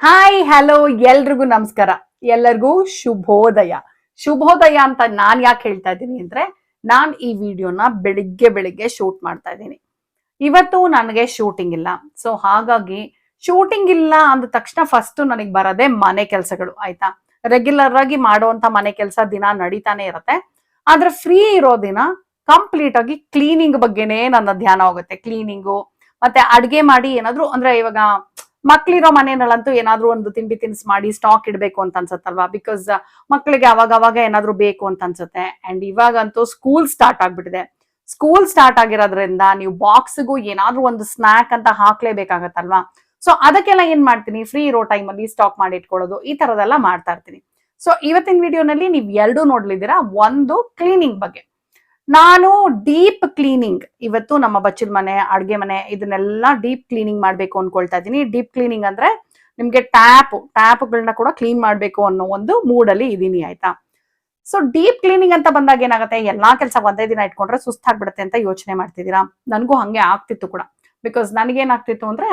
Hi hello ಎಲ್ರಿಗೂ ನಮಸ್ಕಾರ. ಎಲ್ಲರಿಗೂ ಶುಭೋದಯ. ಶುಭೋದಯ ಅಂತ ನಾನ್ ಯಾಕೆ ಹೇಳ್ತಾ ಇದ್ದೀನಿ ಅಂದ್ರೆ, ನಾನ್ ಈ ವಿಡಿಯೋನ ಬೆಳಿಗ್ಗೆ ಬೆಳಿಗ್ಗೆ ಶೂಟ್ ಮಾಡ್ತಾ ಇದ್ದೀನಿ. ಇವತ್ತು ನನಗೆ ಶೂಟಿಂಗ್ ಇಲ್ಲ. ಸೊ ಹಾಗಾಗಿ ಶೂಟಿಂಗ್ ಇಲ್ಲ ಅಂದ ತಕ್ಷಣ ಫಸ್ಟ್ ನನಗೆ ಬರೋದೇ ಮನೆ ಕೆಲಸಗಳು, ಆಯ್ತಾ? ರೆಗ್ಯುಲರ್ ಆಗಿ ಮಾಡುವಂತ ಮನೆ ಕೆಲಸ ದಿನ ನಡೀತಾನೆ ಇರತ್ತೆ. ಆದ್ರೆ ಫ್ರೀ ಇರೋ ದಿನ ಕಂಪ್ಲೀಟ್ ಆಗಿ ಕ್ಲೀನಿಂಗ್ ಬಗ್ಗೆನೇ ನನ್ನ ಧ್ಯಾನ ಹೋಗುತ್ತೆ. ಕ್ಲೀನಿಂಗು ಮತ್ತೆ ಅಡ್ಗೆ ಮಾಡಿ ಏನಾದ್ರು ಅಂದ್ರೆ ಇವಾಗ ಮಕ್ಳಿರೋ ಮನೆಯಲ್ಲಂತೂ ಏನಾದ್ರೂ ಒಂದು ತಿಂಡಿ ತಿನಿಸು ಮಾಡಿ ಸ್ಟಾಕ್ ಇಡಬೇಕು ಅಂತ ಅನ್ಸತ್ತಲ್ವಾ? ಬಿಕಾಸ್ ಮಕ್ಕಳಿಗೆ ಅವಾಗ ಅವಾಗ ಏನಾದ್ರೂ ಬೇಕು ಅಂತ ಅನ್ಸುತ್ತೆ. ಅಂಡ್ ಇವಾಗಂತೂ ಸ್ಕೂಲ್ ಸ್ಟಾರ್ಟ್ ಆಗ್ಬಿಟ್ಟಿದೆ. ಸ್ಕೂಲ್ ಸ್ಟಾರ್ಟ್ ಆಗಿರೋದ್ರಿಂದ ನೀವು ಬಾಕ್ಸ್ಗೂ ಏನಾದ್ರೂ ಒಂದು ಸ್ನಾಕ್ ಅಂತ ಹಾಕ್ಲೇಬೇಕಾಗತ್ತಲ್ವಾ? ಸೊ ಅದಕ್ಕೆಲ್ಲ ಏನ್ ಮಾಡ್ತೀನಿ? ಫ್ರೀ ಇರೋ ಟೈಮ್ ಅಲ್ಲಿ ಸ್ಟಾಕ್ ಮಾಡಿ ಇಟ್ಕೊಳ್ಳೋದು, ಈ ತರದೆಲ್ಲ ಮಾಡ್ತಾ ಇರ್ತೀನಿ. ಸೊ ಇವತ್ತಿನ ವಿಡಿಯೋನಲ್ಲಿ ನೀವು ಎರಡು ನೋಡ್ಲಿದ್ದೀರಾ? ಒಂದು ಕ್ಲೀನಿಂಗ್ ಬಗ್ಗೆ. ನಾನು ಡೀಪ್ ಕ್ಲೀನಿಂಗ್, ಇವತ್ತು ನಮ್ಮ ಬಚ್ಚದ ಮನೆ, ಅಡುಗೆ ಮನೆ, ಇದನ್ನೆಲ್ಲ ಡೀಪ್ ಕ್ಲೀನಿಂಗ್ ಮಾಡ್ಬೇಕು ಅನ್ಕೊಳ್ತಾ ಇದ್ದೀನಿ. ಡೀಪ್ ಕ್ಲೀನಿಂಗ್ ಅಂದ್ರೆ ನಿಮ್ಗೆ ಟ್ಯಾಪ್ ಟ್ಯಾಪ್ಗಳನ್ನ ಕೂಡ ಕ್ಲೀನ್ ಮಾಡಬೇಕು ಅನ್ನೋ ಒಂದು ಮೂಡಲ್ಲಿ ಇದೀನಿ ಆಯ್ತಾ? ಸೊ, ಡೀಪ್ ಕ್ಲೀನಿಂಗ್ ಅಂತ ಬಂದಾಗ ಏನಾಗುತ್ತೆ? ಎಲ್ಲಾ ಕೆಲಸ ಒಂದೇ ದಿನ ಇಟ್ಕೊಂಡ್ರೆ ಸುಸ್ತಾಗ್ಬಿಡುತ್ತೆ ಅಂತ ಯೋಚನೆ ಮಾಡ್ತಿದ್ದೀರಾ? ನನಗೂ ಹಂಗೆ ಆಗ್ತಿತ್ತು ಕೂಡ. ಬಿಕಾಸ್ ನನಗೇನಾಗ್ತಿತ್ತು ಅಂದ್ರೆ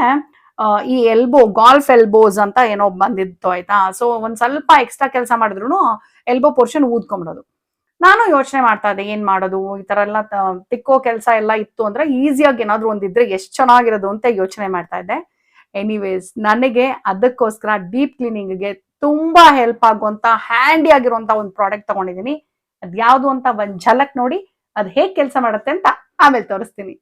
ಈ ಎಲ್ಬೋ ಗಾಲ್ಫ್ ಎಲ್ಬೋಸ್ ಅಂತ ಏನೋ ಬಂದಿತ್ತು, ಆಯ್ತಾ? ಸೊ ಒಂದ್ ಸ್ವಲ್ಪ ಎಕ್ಸ್ಟ್ರಾ ಕೆಲಸ ಮಾಡಿದ್ರು ಎಲ್ಬೋ ಪೋರ್ಷನ್ ಊದ್ಕೊಂಡ್ಬಿಡೋದು. ನಾನು ಯೋಚನೆ ಮಾಡ್ತಾ ಇದ್ದೆ, ಏನ್ ಮಾಡೋದು? ಈ ತರ ಎಲ್ಲ ತಿಕ್ಕೋ ಕೆಲಸ ಎಲ್ಲ ಇತ್ತು ಅಂದ್ರೆ ಈಸಿಯಾಗಿ ಏನಾದ್ರು ಒಂದಿದ್ರೆ ಎಷ್ಟ್ ಚೆನ್ನಾಗಿರೋದು ಅಂತ ಯೋಚನೆ ಮಾಡ್ತಾ ಇದ್ದೆ. ಎನಿವೇಸ್ ನನಗೆ ಅದಕ್ಕೋಸ್ಕರ ಡೀಪ್ ಕ್ಲೀನಿಂಗ್ಗೆ ತುಂಬಾ ಹೆಲ್ಪ್ ಆಗುವಂತ ಹ್ಯಾಂಡಿ ಆಗಿರುವಂತ ಒಂದು ಪ್ರಾಡಕ್ಟ್ ತಗೊಂಡಿದ್ದೀನಿ. ಅದ್ಯಾವುದು ಅಂತ ಒಂದ್ ಝಲಕ್ ನೋಡಿ, ಅದ್ ಹೇಗ್ ಕೆಲಸ ಮಾಡುತ್ತೆ ಅಂತ ಆಮೇಲೆ ತೋರಿಸ್ತೀನಿ.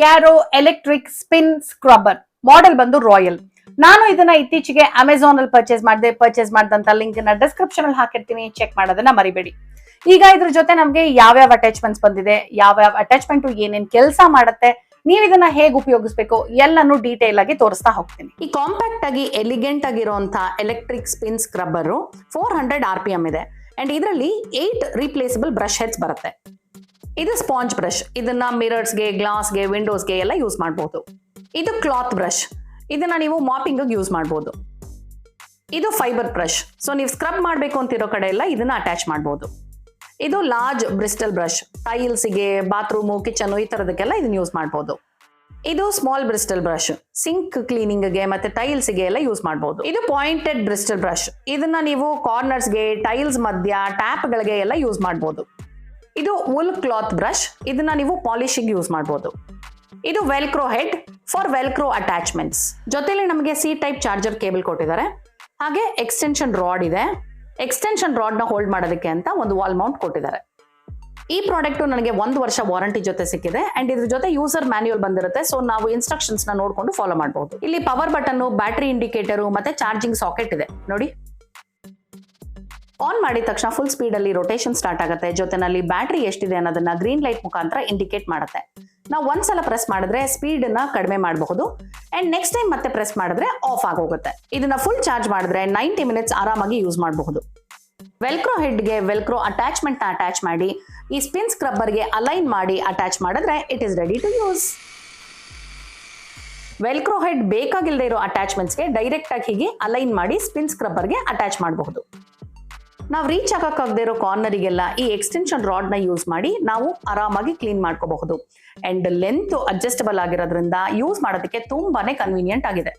Agaro electric spin scrubber model ಬಂದು ರಾಯಲ್ ನಾನು ಇದನ್ನ ಇತ್ತೀಚೆಗೆ ಅಮೆಝಾನ್ ಅಲ್ಲಿ ಪರ್ಚೇಸ್ ಮಾಡಿದೆ ಪರ್ಚೇಸ್ ಮಾಡಿದಂತ ಲಿಂಕ್ನ ಡಿಸ್ಕ್ರಿಪ್ಷನ್ ಅಲ್ಲಿ ಹಾಕಿರ್ತೀನಿ ಚೆಕ್ ಮಾಡೋದನ್ನ ಮರಿಬೇಡಿ. ಈಗ ಇದ್ರ ಜೊತೆ ನಮ್ಗೆ ಯಾವ್ಯಾವ ಅಟ್ಯಾಚ್ಮೆಂಟ್ಸ್ ಬಂದಿದೆ, ಯಾವ್ಯಾವ ಅಟ್ಯಾಚ್ಮೆಂಟ್ ಏನೇನ್ ಕೆಲಸ ಮಾಡುತ್ತೆ, ನೀವು ಇದನ್ನ ಹೇಗೆ ಉಪಯೋಗಿಸ್ಬೇಕು, ಎಲ್ಲಾನು ಡೀಟೇಲ್ ಆಗಿ ತೋರಿಸ್ತಾ ಹೋಗ್ತೀನಿ. ಈ ಕಾಂಪ್ಯಾಕ್ಟ್ ಆಗಿ ಎಲಿಗೆಂಟ್ ಆಗಿರುವಂತಹ electric spin scrubber four hundred R P M ಇದೆ. ಅಂಡ್ ಇದರಲ್ಲಿ ಏಟ್ ರೀಪ್ಲೇಸಬಲ್ ಬ್ರಷ್ ಹೆಡ್ಸ್ ಬರುತ್ತೆ. ಇದು ಸ್ಪಾಂಜ್ ಬ್ರಷ್. ಇದನ್ನ ಮಿರರ್ಸ್ಗೆ ಗ್ಲಾಸ್ಗೆ ವಿಂಡೋಸ್ಗೆ ಎಲ್ಲ ಯೂಸ್ ಮಾಡಬಹುದು ಇದು ಕ್ಲಾತ್ ಬ್ರಷ್ ಇದನ್ನ ನೀವು ಮಾಪಿಂಗ್ ಯೂಸ್ ಮಾಡಬಹುದು ಇದು ಫೈಬರ್ ಬ್ರಷ್ ಸೊ ನೀವು ಸ್ಕ್ರಬ್ ಮಾಡಬೇಕು ಅಂತಿರೋ ಕಡೆ ಎಲ್ಲ ಇದನ್ನ ಅಟ್ಯಾಚ್ ಮಾಡಬಹುದು ಇದು ಲಾರ್ಜ್ ಬ್ರಿಸ್ಟಲ್ ಬ್ರಷ್ ಟೈಲ್ಸ್ಗೆ ಬಾತ್ರೂಮು ಕಿಚನ್ ಈ ತರದಕ್ಕೆಲ್ಲ ಇದನ್ನ ಯೂಸ್ ಮಾಡಬಹುದು ಇದು ಸ್ಮಾಲ್ ಬ್ರಿಸ್ಟಲ್ ಬ್ರಷ್ ಸಿಂಕ್ ಕ್ಲೀನಿಂಗ್ಗೆ ಮತ್ತೆ ಟೈಲ್ಸ್ಗೆ ಎಲ್ಲ ಯೂಸ್ ಮಾಡಬಹುದು ಇದು ಪಾಯಿಂಟೆಡ್ ಬ್ರಿಸ್ಟಲ್ ಬ್ರಷ್ ಇದನ್ನ ನೀವು ಕಾರ್ನರ್ಸ್ಗೆ ಟೈಲ್ಸ್ ಮಧ್ಯ ಟ್ಯಾಪ್ಗಳಿಗೆ ಎಲ್ಲ ಯೂಸ್ ಮಾಡಬಹುದು ಇದು ವುಲ್ ಕ್ಲಾತ್ ಬ್ರಷ್ ಇದನ್ನ ನೀವು ಪಾಲಿಶಿಂಗ್ ಯೂಸ್ ಮಾಡಬಹುದು ಇದು velcro head for velcro attachments ಜೊತೆಲಿ ನಮಗೆ ಸಿ ಟೈಪ್ ಚಾರ್ಜರ್ ಕೇಬಲ್ ಕೊಟ್ಟಿದ್ದಾರೆ. ಹಾಗೆ ಎಕ್ಸ್ಟೆನ್ಷನ್ ರಾಡ್ ಇದೆ. ಎಕ್ಸ್ಟೆನ್ಷನ್ ರಾಡ್ನ ಹೋಲ್ಡ್ ಮಾಡೋದಕ್ಕೆ ಅಂತ ಒಂದು ವಾಲ್ ಮೌಂಟ್ ಕೊಟ್ಟಿದ್ದಾರೆ. ಈ ಪ್ರಾಡಕ್ಟ್ ನನಗೆ ಒಂದು ವರ್ಷ ವಾರಂಟಿ ಜೊತೆ ಸಿಕ್ಕಿದೆ. ಅಂಡ್ ಇದ್ರ ಜೊತೆ ಯೂಸರ್ ಮ್ಯಾನ್ಯುಯಲ್ ಬಂದಿರುತ್ತೆ. ಸೊ ನಾವು ಇನ್ಸ್ಟ್ರಕ್ಷನ್ಸ್ನ ನೋಡ್ಕೊಂಡು ಫಾಲೋ ಮಾಡಬಹುದು ಇಲ್ಲಿ ಪವರ್ ಬಟನ್ ಬ್ಯಾಟರಿ ಇಂಡಿಕೇಟರ್ ಮತ್ತೆ ಚಾರ್ಜಿಂಗ್ ಸಾಕೆಟ್ ಇದೆ. ನೋಡಿ. ಆನ್ ಮಾಡಿದ ತಕ್ಷಣ ಫುಲ್ ಸ್ಪೀಡ್ ಅಲ್ಲಿ ರೊಟೇಷನ್ ಸ್ಟಾರ್ಟ್ ಆಗುತ್ತೆ. ಜೊತೆನಲ್ಲಿ ಬ್ಯಾಟ್ರಿ ಎಷ್ಟಿದೆ ಅನ್ನೋದನ್ನ ಗ್ರೀನ್ ಲೈಟ್ ಮುಖಾಂತರ ಇಂಡಿಕೇಟ್ ಮಾಡುತ್ತೆ. ನಾವು ಒಂದ್ಸಲ ಪ್ರೆಸ್ ಮಾಡಿದ್ರೆ ಸ್ಪೀಡ್ನ ಕಡಿಮೆ ಮಾಡಬಹುದು. ಅಂಡ್ ನೆಕ್ಸ್ಟ್ ಟೈಮ್ ಮತ್ತೆ ಪ್ರೆಸ್ ಮಾಡಿದ್ರೆ ಆಫ್ ಆಗೋಗುತ್ತೆ ಇದನ್ನ ಫುಲ್ ಚಾರ್ಜ್ ಮಾಡಿದ್ರೆ ನೈಂಟಿ ಮಿನಿಟ್ಸ್ ಆರಾಮಾಗಿ ಯೂಸ್ ಮಾಡಬಹುದು. ವೆಲ್ಕ್ರೋ ಹೆಡ್ಗೆ ವೆಲ್ಕ್ರೋ ಅಟ್ಯಾಚ್ಮೆಂಟ್ನ ಅಟ್ಯಾಚ್ ಮಾಡಿ, ಈ ಸ್ಪಿನ್ ಸ್ಕ್ರಬ್ಬರ್ಗೆ ಅಲೈನ್ ಮಾಡಿ ಅಟ್ಯಾಚ್ ಮಾಡಿದ್ರೆ it is ready to use velcro head ಬೇಕಾಗಿಲ್ಲದೆ ಇರೋ ಅಟ್ಯಾಚ್ಮೆಂಟ್ಸ್ಗೆ ಡೈರೆಕ್ಟ್ ಆಗಿ ಹೀಗೆ ಅಲೈನ್ ಮಾಡಿ ಸ್ಪಿನ್ ಸ್ಕ್ರಬ್ಬರ್ಗೆ ಅಟ್ಯಾಚ್ ಮಾಡಬಹುದು. ನಾವು ರೀಚ್ ಆಗಕ್ಕಾಗದೇ ಇರೋ ಕಾರ್ನರಿಗೆಲ್ಲ ಈ ಎಕ್ಸ್ಟೆನ್ಷನ್ ರಾಡ್ನ ಯೂಸ್ ಮಾಡಿ ನಾವು ಆರಾಮಾಗಿ ಕ್ಲೀನ್ ಮಾಡ್ಕೋಬಹುದು. ಅಂಡ್ ಲೆಂತ್ ಅಡ್ಜಸ್ಟಬಲ್ ಆಗಿರೋದ್ರಿಂದ ಯೂಸ್ ಮಾಡೋದಕ್ಕೆ ತುಂಬಾನೇ ಕನ್ವೀನಿಯಂಟ್ ಆಗಿದೆ.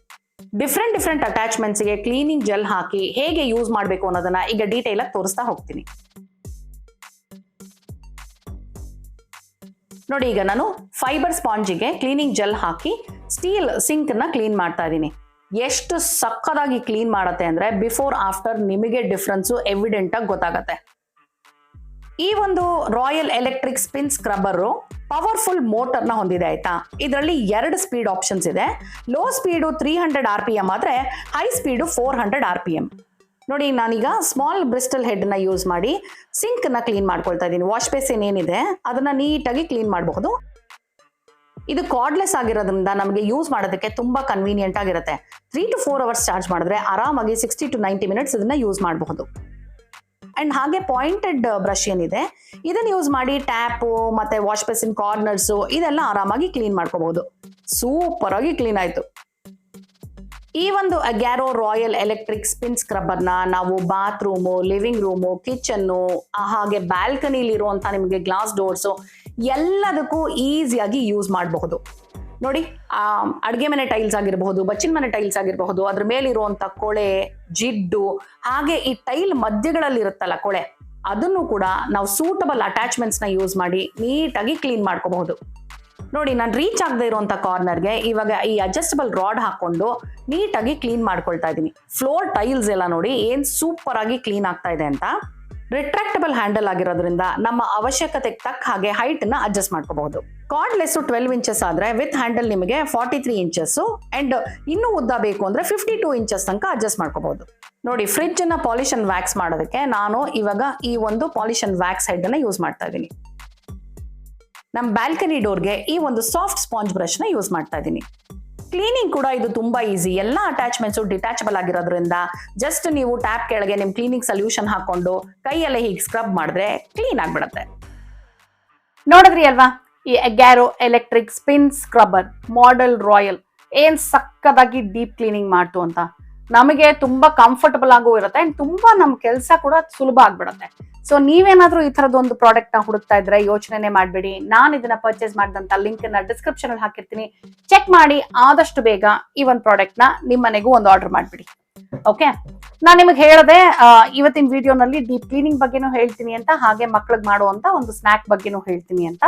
ಡಿಫ್ರೆಂಟ್ ಡಿಫ್ರೆಂಟ್ ಅಟ್ಯಾಚ್ಮೆಂಟ್ಸ್ಗೆ ಕ್ಲೀನಿಂಗ್ ಜೆಲ್ ಹಾಕಿ ಹೇಗೆ ಯೂಸ್ ಮಾಡಬೇಕು ಅನ್ನೋದನ್ನ ಈಗ ಡೀಟೇಲ್ ಆಗಿ ತೋರಿಸ್ತಾ ಹೋಗ್ತೀನಿ. ನೋಡಿ ಈಗ ನಾನು ಫೈಬರ್ ಸ್ಪಾಂಜಿಗೆ ಕ್ಲೀನಿಂಗ್ ಜೆಲ್ ಹಾಕಿ ಸ್ಟೀಲ್ ಸಿಂಕ್ನ ಕ್ಲೀನ್ ಮಾಡ್ತಾ ಇದ್ದೀನಿ. ಎಷ್ಟು ಸಕ್ಕದಾಗಿ ಕ್ಲೀನ್ ಮಾಡತ್ತೆ ಅಂದ್ರೆ ಬಿಫೋರ್ ಆಫ್ಟರ್ ನಿಮಗೆ ಡಿಫ್ರೆನ್ಸು ಎವಿಡೆಂಟ್ ಆಗಿ ಗೊತ್ತಾಗತ್ತೆ. ಈ ಒಂದು Royal electric spin scrubber powerful ಮೋಟರ್ನ ಹೊಂದಿದೆ ಆಯ್ತಾ? ಇದರಲ್ಲಿ ಎರಡು ಸ್ಪೀಡ್ ಆಪ್ಷನ್ಸ್ ಇದೆ. Low speed three hundred R P M ಆದರೆ high speed four hundred R P M ನೋಡಿ, ನಾನೀಗ ಸ್ಮಾಲ್ ಬ್ರಿಸ್ಟಲ್ ಹೆಡ್ನ ಯೂಸ್ ಮಾಡಿ ಸಿಂಕ್ನ ಕ್ಲೀನ್ ಮಾಡ್ಕೊಳ್ತಾ ಇದ್ದೀನಿ. ವಾಶ್ ಬೇಸಿನ್ ಏನಿದೆ, ಅದನ್ನ ನೀಟಾಗಿ ಕ್ಲೀನ್ ಮಾಡಬಹುದು. ಇದು ಕಾರ್ಡ್ಲೆಸ್ ಆಗಿರೋದ್ರಿಂದ ನಮಗೆ ಯೂಸ್ ಮಾಡೋದಕ್ಕೆ ತುಂಬಾ ಕನ್ವೀನಿಯಂಟ್ ಆಗಿರುತ್ತೆ. Three to four hours charge ಮಾಡಿದ್ರೆ ಆರಾಮಾಗಿ ಸಿಕ್ಸ್ಟಿ ಟು ನೈಂಟಿ ಮಿನಿಟ್ಸ್ ಇದನ್ನ ಯೂಸ್ ಮಾಡಬಹುದು. ಅಂಡ್ ಹಾಗೆ ಪಾಯಿಂಟೆಡ್ ಬ್ರಷ್ ಏನಿದೆ, ಇದನ್ನ ಯೂಸ್ ಮಾಡಿ ಟ್ಯಾಪು ಮತ್ತೆ ವಾಶ್ ಬೇಸಿನ್ ಕಾರ್ನರ್ಸು ಇದೆಲ್ಲ ಆರಾಮಾಗಿ ಕ್ಲೀನ್ ಮಾಡ್ಕೋಬಹುದು. ಸೂಪರ್ ಆಗಿ ಕ್ಲೀನ್ ಆಯ್ತು. ಈ ಒಂದು ಅಗ್ಯಾರೋ ರಾಯಲ್ ಎಲೆಕ್ಟ್ರಿಕ್ ಸ್ಪಿನ್ ಸ್ಕ್ರಬ್ಬರ್ನ ನಾವು ಬಾತ್ರೂಮು ಲಿವಿಂಗ್ ರೂಮು ಕಿಚನ್ನು ಹಾಗೆ ಬ್ಯಾಲ್ಕನಿಲಿ ಇರುವಂತ ನಿಮಗೆ ಗ್ಲಾಸ್ ಡೋರ್ಸು ಎಲ್ಲದಕ್ಕೂ ಈಸಿಯಾಗಿ ಯೂಸ್ ಮಾಡಬಹುದು. ನೋಡಿ, ಆ, ಅಡುಗೆ ಮನೆ ಟೈಲ್ಸ್ ಆಗಿರಬಹುದು, ಬಚ್ಚಿನ ಮನೆ ಟೈಲ್ಸ್ ಆಗಿರಬಹುದು, ಅದ್ರ ಮೇಲಿರುವಂತ ಕೊಳೆ, ಜಿಡ್ಡು, ಹಾಗೆ ಈ ಟೈಲ್ ಮಧ್ಯಗಳಲ್ಲಿ ಇರುತ್ತಲ್ಲ ಕೊಳೆ, ಅದನ್ನು ಕೂಡ ನಾವು ಸೂಟಬಲ್ ಅಟ್ಯಾಚ್ಮೆಂಟ್ಸ್ನ ಯೂಸ್ ಮಾಡಿ ನೀಟಾಗಿ ಕ್ಲೀನ್ ಮಾಡ್ಕೋಬಹುದು. ನೋಡಿ, ನಾನು ರೀಚ್ ಆಗದೆ ಇರುವಂತ ಕಾರ್ನರ್ಗೆ ಇವಾಗ ಈ ಅಡ್ಜಸ್ಟಬಲ್ ರಾಡ್ ಹಾಕೊಂಡು ನೀಟಾಗಿ ಕ್ಲೀನ್ ಮಾಡ್ಕೊಳ್ತಾ ಇದ್ದೀನಿ. ಫ್ಲೋರ್ ಟೈಲ್ಸ್ ಎಲ್ಲ ನೋಡಿ ಏನ್ ಸೂಪರ್ ಆಗಿ ಕ್ಲೀನ್ ಆಗ್ತಾ ಇದೆ ಅಂತ. ರಿಟ್ರಾಕ್ಟಬಲ್ ಹ್ಯಾಂಡಲ್ ಆಗಿರೋದ್ರಿಂದ ನಮ್ಮ ಅವಶ್ಯಕತೆಗೆ ತಕ್ಕ ಹಾಗೆ ಹೈಟ್ನ ಅಡ್ಜಸ್ಟ್ ಮಾಡ್ಕೋಬಹುದು. ಕಾರ್ಡ್ಲೆಸ್ ಟ್ವೆಲ್ವ್ ಇಂಚಸ್ ಆದ್ರೆ ವಿತ್ ಹ್ಯಾಂಡಲ್ ನಿಮಗೆ ಫಾರ್ಟಿ ತ್ರೀ ಇಂಚಸ್ ಅಂಡ್ ಇನ್ನೂ ಉದ್ದ ಬೇಕು ಅಂದ್ರೆ ಫಿಫ್ಟಿ ಟೂ ಇಂಚಸ್ ತನಕ ಅಡ್ಜಸ್ಟ್ ಮಾಡ್ಕೋಬಹುದು. ನೋಡಿ ಫ್ರಿಡ್ಜ್ನ ಪಾಲಿಶನ್ ವ್ಯಾಕ್ಸ್ ಮಾಡೋದಕ್ಕೆ ನಾನು ಇವಾಗ ಈ ಒಂದು ಪಾಲಿಶನ್ ವ್ಯಾಕ್ಸ್ ಹೆಡ್ ಅನ್ನ ಯೂಸ್ ಮಾಡ್ತಾ ಇದ್ದೀನಿ. ನಮ್ಮ ಬ್ಯಾಲ್ಕನಿ ಡೋರ್ಗೆ ಈ ಒಂದು ಸಾಫ್ಟ್ ಸ್ಪಾಂಜ್ ಬ್ರಷ್ನ ಯೂಸ್ ಮಾಡ್ತಾ ಇದ್ದೀನಿ. ಕ್ಲೀನಿಂಗ್ ಕೂಡ ಇದು ತುಂಬಾ ಈಸಿ ಎಲ್ಲ ಅಟ್ಯಾಚ್ಮೆಂಟ್ಸ್ ಡಿಟ್ಯಾಚಬಲ್ ಆಗಿರೋದ್ರಿಂದ ಜಸ್ಟ್ ನೀವು ಟ್ಯಾಪ್ ಕೆಳಗೆ ನಿಮ್ ಕ್ಲೀನಿಂಗ್ ಸೊಲ್ಯೂಷನ್ ಹಾಕೊಂಡು ಕೈಯಲ್ಲೇ ಹೀಗೆ ಸ್ಕ್ರಬ್ ಮಾಡಿದ್ರೆ ಕ್ಲೀನ್ ಆಗ್ಬಿಡತ್ತೆ. ನೋಡಿದ್ರಿ ಅಲ್ವಾ? ಈ Agaro electric spin scrubber model Royal ಏನ್ ಸಕ್ಕದಾಗಿ ಡೀಪ್ ಕ್ಲೀನಿಂಗ್ ಮಾಡ್ತು ಅಂತ. ನಮಗೆ ತುಂಬಾ ಕಂಫರ್ಟಬಲ್ ಆಗೂ ಇರುತ್ತೆ ಅಂಡ್ ತುಂಬಾ ನಮ್ ಕೆಲಸ ಕೂಡ ಸುಲಭ ಆಗ್ಬಿಡತ್ತೆ. ಸೊ ನೀವೇನಾದ್ರೂ ಈ ತರದ ಒಂದು ಪ್ರಾಡಕ್ಟ್ನ ಹುಡುಕ್ತಾ ಇದ್ರೆ ಯೋಚನೆ ಮಾಡಬೇಡಿ. ನಾನು ಇದನ್ನ ಪರ್ಚೇಸ್ ಮಾಡಿದಂತ ಲಿಂಕ್ನ ಡಿಸ್ಕ್ರಿಪ್ಷನ್ ಅಲ್ಲಿ ಹಾಕಿರ್ತೀನಿ. ಚೆಕ್ ಮಾಡಿ, ಆದಷ್ಟು ಬೇಗ ಈ ಒಂದು ಪ್ರಾಡಕ್ಟ್ನ ನಿಮ್ ಮನೆಗೂ ಒಂದು ಆರ್ಡರ್ ಮಾಡ್ಬಿಡಿ. ಓಕೆ ನಾನ್ ನಿಮಗೆ ಹೇಳದೆ ಇವತ್ತಿನ ವಿಡಿಯೋನಲ್ಲಿ ಡೀಪ್ ಕ್ಲೀನಿಂಗ್ ಬಗ್ಗೆನೂ ಹೇಳ್ತೀನಿ ಅಂತ, ಹಾಗೆ ಮಕ್ಳಿಗೆ ಮಾಡುವಂತ ಒಂದು ಸ್ನಾಕ್ ಬಗ್ಗೆನೂ ಹೇಳ್ತೀನಿ ಅಂತ.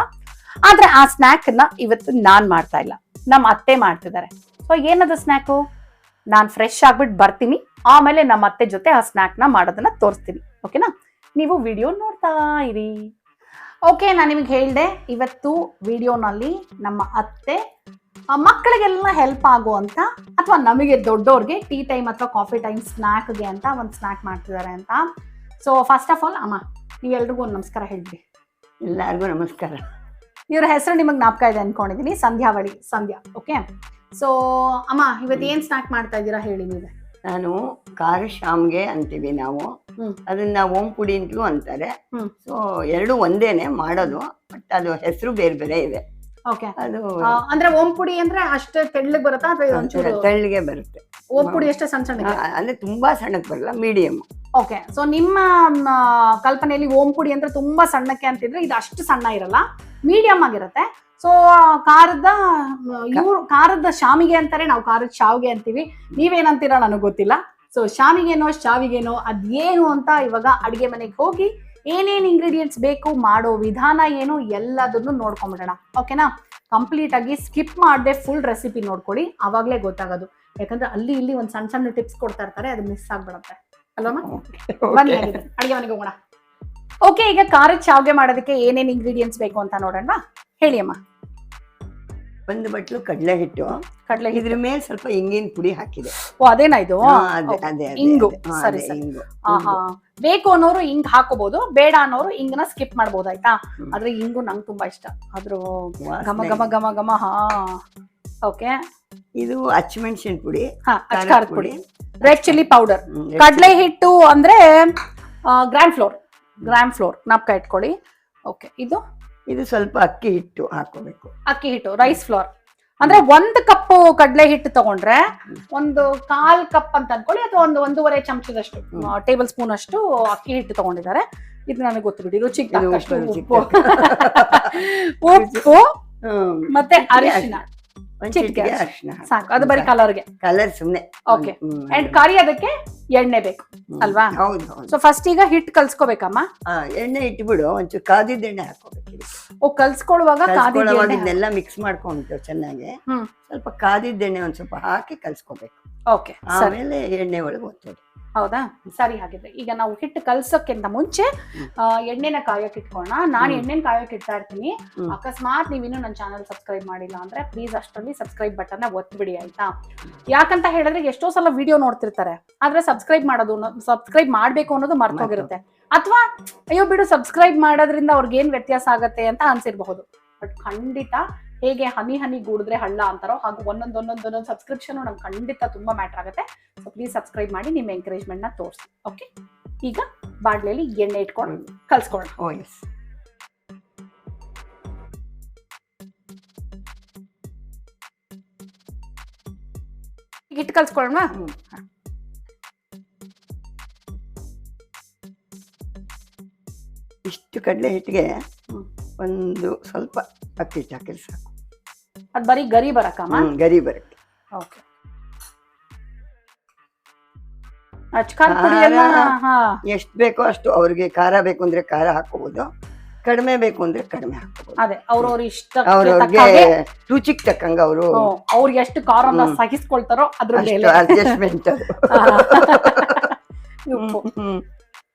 ಆದ್ರೆ ಆ ಸ್ನಾಕ್ನ ಇವತ್ತು ನಾನ್ ಮಾಡ್ತಾ ಇಲ್ಲ. ನಮ್ಮ ಅತ್ತೆ ಮಾಡ್ತಿದ್ದಾರೆ. ಸೊ ಏನದು ಸ್ನಾಕು ನಾನ್ ಫ್ರೆಶ್ ಆಗ್ಬಿಟ್ಟು ಬರ್ತೀನಿ. ಆಮೇಲೆ ನಮ್ಮ ಅತ್ತೆ ಜೊತೆ ಆ ಸ್ನಾಕ್ನ ಮಾಡೋದನ್ನ ತೋರಿಸ್ತೀನಿ. ಓಕೆನಾ ನೀವು ವಿಡಿಯೋ ನೋಡ್ತಾ ಇರಿ. ಓಕೆ ನಾನು ನಿಮಗೆ ಹೇಳಿದೆ ಇವತ್ತು ವಿಡಿಯೋನಲ್ಲಿ ನಮ್ಮ ಅತ್ತೆ ಮಕ್ಕಳಿಗೆಲ್ಲ ಹೆಲ್ಪ್ ಆಗುವಂತ ಅಥವಾ ನಮಗೆ ದೊಡ್ಡವ್ರಿಗೆ ಟೀ ಟೈಮ್ ಅಥವಾ ಕಾಫಿ ಟೈಮ್ ಸ್ನ್ಯಾಕ್ಗೆ ಅಂತ ಒಂದು ಸ್ನ್ಯಾಕ್ ಮಾಡ್ತಿದ್ದಾರೆ ಅಂತ. ಸೊ ಫಸ್ಟ್ ಆಫ್ ಆಲ್ ಅಮ್ಮ ನೀವೆಲ್ರಿಗೂ ಒಂದು ನಮಸ್ಕಾರ ಹೇಳ್ಬಿಡಿ ಎಲ್ಲರಿಗೂ ನಮಸ್ಕಾರ. ಇವರ ಹೆಸರು ನಿಮಗೆ ಜ್ಞಾಪಕ ಇದೆ ಅನ್ಕೊಂಡಿದೀನಿ ಸಂಧ್ಯಾವಳಿ ಸಂಧ್ಯಾ ಓಕೆ ಸೊ ಅಮ್ಮ ಇವತ್ತು ಏನು ಸ್ನಾಕ್ ಮಾಡ್ತಾ ಇದ್ದೀರಾ ಹೇಳಿ ನೀವು. ನಾನು ಖಾರ ಶಾಮ್ಗೆ ಅಂತೀವಿ ನಾವು. ಅದನ್ನ ಓಂ ಪುಡಿ ಅಂತಲೂ ಅಂತಾರೆ. ಸೊ ಎರಡು ಒಂದೇನೆ ಮಾಡೋದು ಬಟ್ ಅದು ಹೆಸರು ಬೇರೆ ಬೇರೆ ಇದೆ. ಓಕೆ ಅದು ಅಂದ್ರೆ ಓಂ ಪುಡಿ ಅಂದ್ರೆ ಅಷ್ಟೇ ತೆಳ್ಳಗೆ ಬರುತ್ತಾ ಅಥವಾ ತೆಳ್ಳಗೆ ಬರುತ್ತೆ. ಓಂ ಪುಡಿ ಅಷ್ಟೇ ಸಣ್ಣ ಸಣ್ಣ ಅಂದ್ರೆ ತುಂಬಾ ಸಣ್ಣಕ್ಕೆ ಬರಲ್ಲ ಮೀಡಿಯಂ ಓಕೆ ಸೊ ನಿಮ್ಮ ಕಲ್ಪನೆಯಲ್ಲಿ ಓಂ ಪುಡಿ ಅಂದ್ರೆ ತುಂಬಾ ಸಣ್ಣಕ್ಕೆ ಅಂತಿದ್ರೆ ಇದು ಅಷ್ಟು ಸಣ್ಣ ಇರಲ್ಲ ಮೀಡಿಯಂ ಆಗಿರುತ್ತೆ. ಸೊ ಖಾರದ ಇವ್ರು ಖಾರದ ಶಾಮಿಗೆ ಅಂತಾರೆ ನಾವು ಖಾರದ ಶಾವಿಗೆ ಅಂತೀವಿ. ನೀವೇನಂತೀರಾ ನನಗೆ ಗೊತ್ತಿಲ್ಲ. ಸೊ ಶಾಮಿಗೆನೋ ಶಾವಿಗೆನೋ ಅದೇನು ಅಂತ ಇವಾಗ ಅಡಿಗೆ ಮನೆಗೆ ಹೋಗಿ ಏನೇನ್ ಇಂಗ್ರೀಡಿಯೆಂಟ್ಸ್ ಬೇಕು ಮಾಡೋ ವಿಧಾನ ಏನು ಎಲ್ಲದನ್ನು ನೋಡ್ಕೊಂಬಿಡೋಣ. ಓಕೆನಾ? ಕಂಪ್ಲೀಟ್ ಆಗಿ ಸ್ಕಿಪ್ ಮಾಡದೆ ಫುಲ್ ರೆಸಿಪಿ ನೋಡ್ಕೊಳ್ಳಿ. ಅವಾಗ್ಲೇ ಗೊತ್ತಾಗೋದು. ಯಾಕಂದ್ರೆ ಅಲ್ಲಿ ಇಲ್ಲಿ ಒಂದ್ ಸಣ್ಣ ಸಣ್ಣ ಟಿಪ್ಸ್ ಕೊಡ್ತಾ ಇರ್ತಾರೆ ಅದು ಮಿಸ್ ಆಗ್ಬಿಡುತ್ತೆ. ಅಲ್ವಾ ಬನ್ನಿ ಅಡಿಗೆ ಮನೆಗೆ ಹೋಗೋಣ. ಓಕೆ ಈಗ ಖಾರದ ಶಾವಿಗೆ ಮಾಡೋದಕ್ಕೆ ಏನೇನ್ ಇಂಗ್ರೀಡಿಯೆಂಟ್ಸ್ ಬೇಕು ಅಂತ ನೋಡೋಣ. ಹೇಳಿ ಅಮ್ಮ. ಒಂದು ಬಟ್ಲು ಕಡಲೆ ಹಿಟ್ಟು. ಕಡಲೆ ಇದ್ರ ಮೇಲೆ ಸ್ವಲ್ಪ ಇಂಗಿನ ಪುಡಿ ಹಾಕಿದೆ. ಓ ಅದೇನಾ ಇದು? ಹಾ, ಅದೇ Okay. ಅದೇ ಅದೇ, ಇಂಗು. ಅದೇ. ಹಾ, ಸರಿ, ಅದೇ, ಸರಿ. ಇಂಗು. ಆಹಾ. ಬೇಕು ಅನ್ನೋರು ಇಂಗ್ ಹಾಕೋಬಹುದು ಬೇಡ ಅನ್ನೋರು ಇಂಗ್ನ ಸ್ಕಿಪ್ ಮಾಡ್ಬೋದು ಆಯ್ತಾ ಹ್ಮ್. ಆದ್ರೆ ಇಂಗು ನಂಗ್ ತುಂಬಾ ಇಷ್ಟ. ಆದ್ರೂ ವಾಸನೆ. ಘಮ ಘಮ ಘಮ ಘಮ ಹಾ. ಓಕೆ. ಇದು ಅಚ್ಚಮೆಣಸಿನ ಪುಡಿ ಹಾ ಖಾರದ ಖಾರದ ಪುಡಿ. ರೆಡ್ ಚಿಲ್ಲಿ ಪೌಡರ್ ಹ್ಮ್, ಕಡಲೆ ಹಿಟ್ಟು ಅಂದ್ರೆ ಗ್ರ್ಯಾಂಡ್ ಫ್ಲೋರ್ ಗ್ರ್ಯಾಂಡ್ ಫ್ಲೋರ್ ನಾಪ್ಕ ಇಟ್ಕೊಳ್ಳಿ. ಓಕೆ ಇದು ಇದು ಸ್ವಲ್ಪ ಅಕ್ಕಿ ಹಿಟ್ಟು ಹಾಕೋಬೇಕು ಅಕ್ಕಿ ಹಿಟ್ಟು ರೈಸ್ ಫ್ಲೋರ್ ಅಂದ್ರೆ ಒಂದ್ ಕಪ್ ಕಡಲೆ ಹಿಟ್ಟು ತಗೊಂಡ್ರೆ ಒಂದು ಕಾಲ್ ಕಪ್ ಅಂತ ಅನ್ಕೊಳ್ಳಿ ಅಥವಾ ಒಂದು ಒಂದೂವರೆ ಚಮಚದಷ್ಟು ಟೇಬಲ್ ಸ್ಪೂನ್ ಅಷ್ಟು ಅಕ್ಕಿ ಹಿಟ್ಟು ತಗೊಂಡಿದ್ದಾರೆ. ಇದು ನನಗೆ ಗೊತ್ತು ಬಿಡಿ ರುಚಿ ಉಪ್ಪು ಉಪ್ಪು. ಮತ್ತೆ ಅರಿಶಿನ. ಚಿಟಿಕೆ ಚಿಟಿಕೆ ಅರಿಶಿನ. ಅರಿಶಿನ ಸಾಕು. ಅದು ಬರೀ ಕಲರ್ಗೆ ಕಲರ್ ಸುಮ್ನೆ ಓಕೆ ಅಂಡ್ ಕರಿ ಅದಕ್ಕೆ ಎಣ್ಣೆ ಬೇಕು ಅಲ್ವಾ? ಹೌದು ಹೌದು. ಸೊ ಫಸ್ಟ್ ಈಗ ಹಿಟ್ ಕಲ್ಸ್ಕೋಬೇಕಮ್ಮ? ಆ, ಎಣ್ಣೆ ಇಟ್ಬಿಡು ಒಂಚೂರು ಕಾದಿದ್ದ ಎಣ್ಣೆ ಹಾಕೋಬೇಕು ಓ ಕಲ್ಸ್ಕೊಳ್ಳುವಾಗ ಕಾದಿದ ಕಲ್ಸ್ಕೊಳ್ಳೋವಾಗ ಎಣ್ಣೆ ಇದನ್ನೆಲ್ಲ ಮಿಕ್ಸ್ ಮಾಡ್ಕೊಂಡು ಚೆನ್ನಾಗಿ ಹ್ಮ್. ಸ್ವಲ್ಪ ಕಾದಿದ್ದ ಎಣ್ಣೆ ಒಂದ್ ಸ್ವಲ್ಪ ಹಾಕಿ ಕಲ್ಸ್ಕೋಬೇಕು. ಓಕೆ ಸರಿ. ಆಮೇಲೆ ಎಣ್ಣೆ ಒಳಗೆ ಒತ್ತೋದು. ಹೌದಾ? ಸರಿ ಹಾಗಿದ್ರೆ. ಈಗ ನಾವು ಹಿಟ್ಟು ಕಲ್ಸೋಕ್ಕಿಂತ ಮುಂಚೆ ಎಣ್ಣೆನ ಕಾಯೋಕೆ ಇಟ್ಕೊಳ್ಳೋಣ ನಾನು. ಎಣ್ಣೆನ ಕಾಯೋಕೆ ಇಡ್ತಾ ಇರ್ತೀನಿ. ಅಕಸ್ಮಾತ್ ನೀವಿನ್ನೂ ನನ್ನ ಚಾನಲ್ ಸಬ್ಸ್ಕ್ರೈಬ್ ಮಾಡಿಲ್ಲ ಅಂದ್ರೆ ಪ್ಲೀಸ್ ಅಷ್ಟರಲ್ಲಿ ಸಬ್ಸ್ಕ್ರೈಬ್ ಬಟನ್ ಒತ್ಬಿಡಿ ಆಯ್ತಾ? ಯಾಕಂತ ಹೇಳಿದ್ರೆ ಎಷ್ಟೋ ಸಲ ವಿಡಿಯೋ ನೋಡ್ತಿರ್ತಾರೆ. ಆದ್ರೆ ಸಬ್ಸ್ಕ್ರೈಬ್ ಮಾಡೋದು ಸಬ್ಸ್ಕ್ರೈಬ್ ಮಾಡ್ಬೇಕು ಅನ್ನೋದು ಮರ್ತೋಗಿರುತ್ತೆ. ಅಥವಾ ಅಯ್ಯೋ ಬಿಡು ಸಬ್ಸ್ಕ್ರೈಬ್ ಮಾಡೋದ್ರಿಂದ ಅವ್ರಿಗೆ ಏನ್ ವ್ಯತ್ಯಾಸ ಆಗತ್ತೆ ಅಂತ ಅನ್ಸಿರ್ಬಹುದು. ಬಟ್ ಖಂಡಿತ ಹೇಗೆ ಹನಿ ಹನಿ ಗೂಡಿದ್ರೆ ಹಳ್ಳ ಅಂತಾರೋ ಹಾಗೂ ಒಂದೊಂದು ಒಂದೊಂದು ಒಂದೊಂದು ಸಬ್ಸ್ಕ್ರಿಪ್ಷನ್ ನಮ್ಗೆ ಖಂಡಿತ ತುಂಬಾ ಮ್ಯಾಟರ್ ಆಗುತ್ತೆ. ಸೊ ಪ್ಲೀಸ್ ಸಬ್ಸ್ಕ್ರೈಬ್ ಮಾಡಿ ನಿಮ್ಮ ಎಂಕರೇಜ್ಮೆಂಟ್ನ ತೋರಿಸಿ. ಓಕೆ ಈಗ ಬಾಡ್ಲೆಯಲ್ಲಿ ಎಣ್ಣೆ ಇಟ್ಕೊಂಡು ಕಲ್ಸ್ಕೊಳ್ಳೋಣ. ಓ ಎಸ್ ಈಗ ಹಿಟ್ಟು ಕಲ್ಸ್ಕೊಳ್ಳೋಣ? ಹ್ಞೂ ಇಷ್ಟು ಕಡಲೆ ಹಿಟ್ಟಿಗೆ ಒಂದು ಸ್ವಲ್ಪ ಅಕ್ಕಿ ಹಿಟ್ಟು ಹಾಕಿದ್ರೆ ಸಾಕು. ಅದ್ ಬರೀ ಗರಿ ಬರಕಮ್ಮ ಹ್ಮ್, ಗರಿ ಬರುತ್ತೆ. ಓಕೆ ಅಚ್ಕಾರ್ ಪುಡಿ ಎಲ್ಲ ಖಾರ. ಹಾ. ಎಷ್ಟು ಬೇಕೋ ಅಷ್ಟು ಅವ್ರಿಗೆ ಖಾರ ಬೇಕು ಅಂದ್ರೆ ಖಾರ ಹಾಕೋಬಹುದು ಕಡಿಮೆ ಬೇಕು ಅಂದ್ರೆ ಕಡಿಮೆ ಹಾಕೋಬಹುದು ಅದೇ ಅವ್ರವ್ರ ಇಷ್ಟ ಅವ್ರವ್ರಿಗೆ ರುಚಿಗೆ ತಕ್ಕಂಗ ಅವರು ಅವ್ರಿಗೆ ಎಷ್ಟು ಖಾರನ ಹ್ಮ್. ಸಹಿಸ್ಕೊಳ್ತಾರೋ ಅದ್ರ ಅಷ್ಟು ಅಡ್ಜಸ್ಟ್ಮೆಂಟ್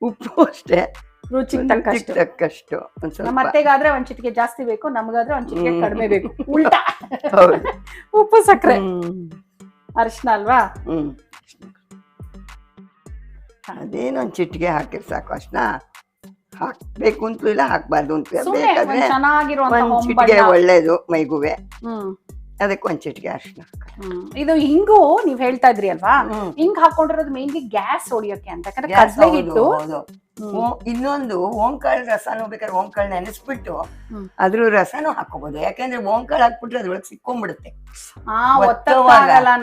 ಉಪ್ಪು ಅಷ್ಟೇ. ರುಚಿಗೆ ತಕ್ಕಷ್ಟು. ನಮ್ಮ ಅತ್ತೆಗಾದ್ರೆ ಒಂದ್ ಚಿಟಿಕೆ ಜಾಸ್ತಿ ಬೇಕು ನಮಗಾದ್ರೆ ಒಂದ್ ಚಿಟಿಕೆ. ಕಡಿಮೆ ಬೇಕು. ಉಲ್ಟಾ. ಉಪ್ಪು ಸಕ್ಕರೆ. ಅರಿಶಿನ ಅಲ್ವಾ? ಹ್ಮ್. ಅದೇನೊಂದ್ ಚಿಟಿಕೆ ಹಾಕಿರ್ ಸಾಕು ಅರ್ಶನ ಹಾಕ್ಬೇಕು ಅಂತೂ ಇಲ್ಲ ಹಾಕ್ಬಾರ್ದು ಅಂತ ಬೇಕಾದ್ರೆ ಒಂದ್ ಒಳ್ಳೇದು ಮೈಗುವೆ. ಹ್ಮ್. ಅದಕ್ಕೆ ಒಂದ್ ಚಿಟಿಗೆ ಅರ್ಶಿನ. ಇದು ಹಿಂಗು ನೀವ್ ಹೇಳ್ತಾ ಇದ್ರಿ ಅಲ್ವಾ. ಹಿಂಗ್ ಹಾಕೊಂಡಿರೋದು ಮೇನ್ಲಿ ಗ್ಯಾಸ್ ಹೊಡಿಯೋಕೆ ಅಂತ. ಯಾಕಂದ್ರೆ ಕಡ್ಲೆ ಹಿಟ್ಟು. ಇನ್ನೊಂದು ಓಂಕಾಳ್ ರಸನು ಬೇಕಾದ್ರೆ ಓಂಕಾಳ್ ನೆನೆಸ್ಬಿಟ್ಟು. ಅದ್ರ ರಸನು ಹಾಕೋಬಹುದು ಯಾಕಂದ್ರೆ ಓಂಕಾಳ್ ಹಾಕ್ಬಿಟ್ರೆ ಅದ್ರೊಳಗೆ ಸಿಕ್ಕೊಂಡ್ಬಿಡುತ್ತೆ.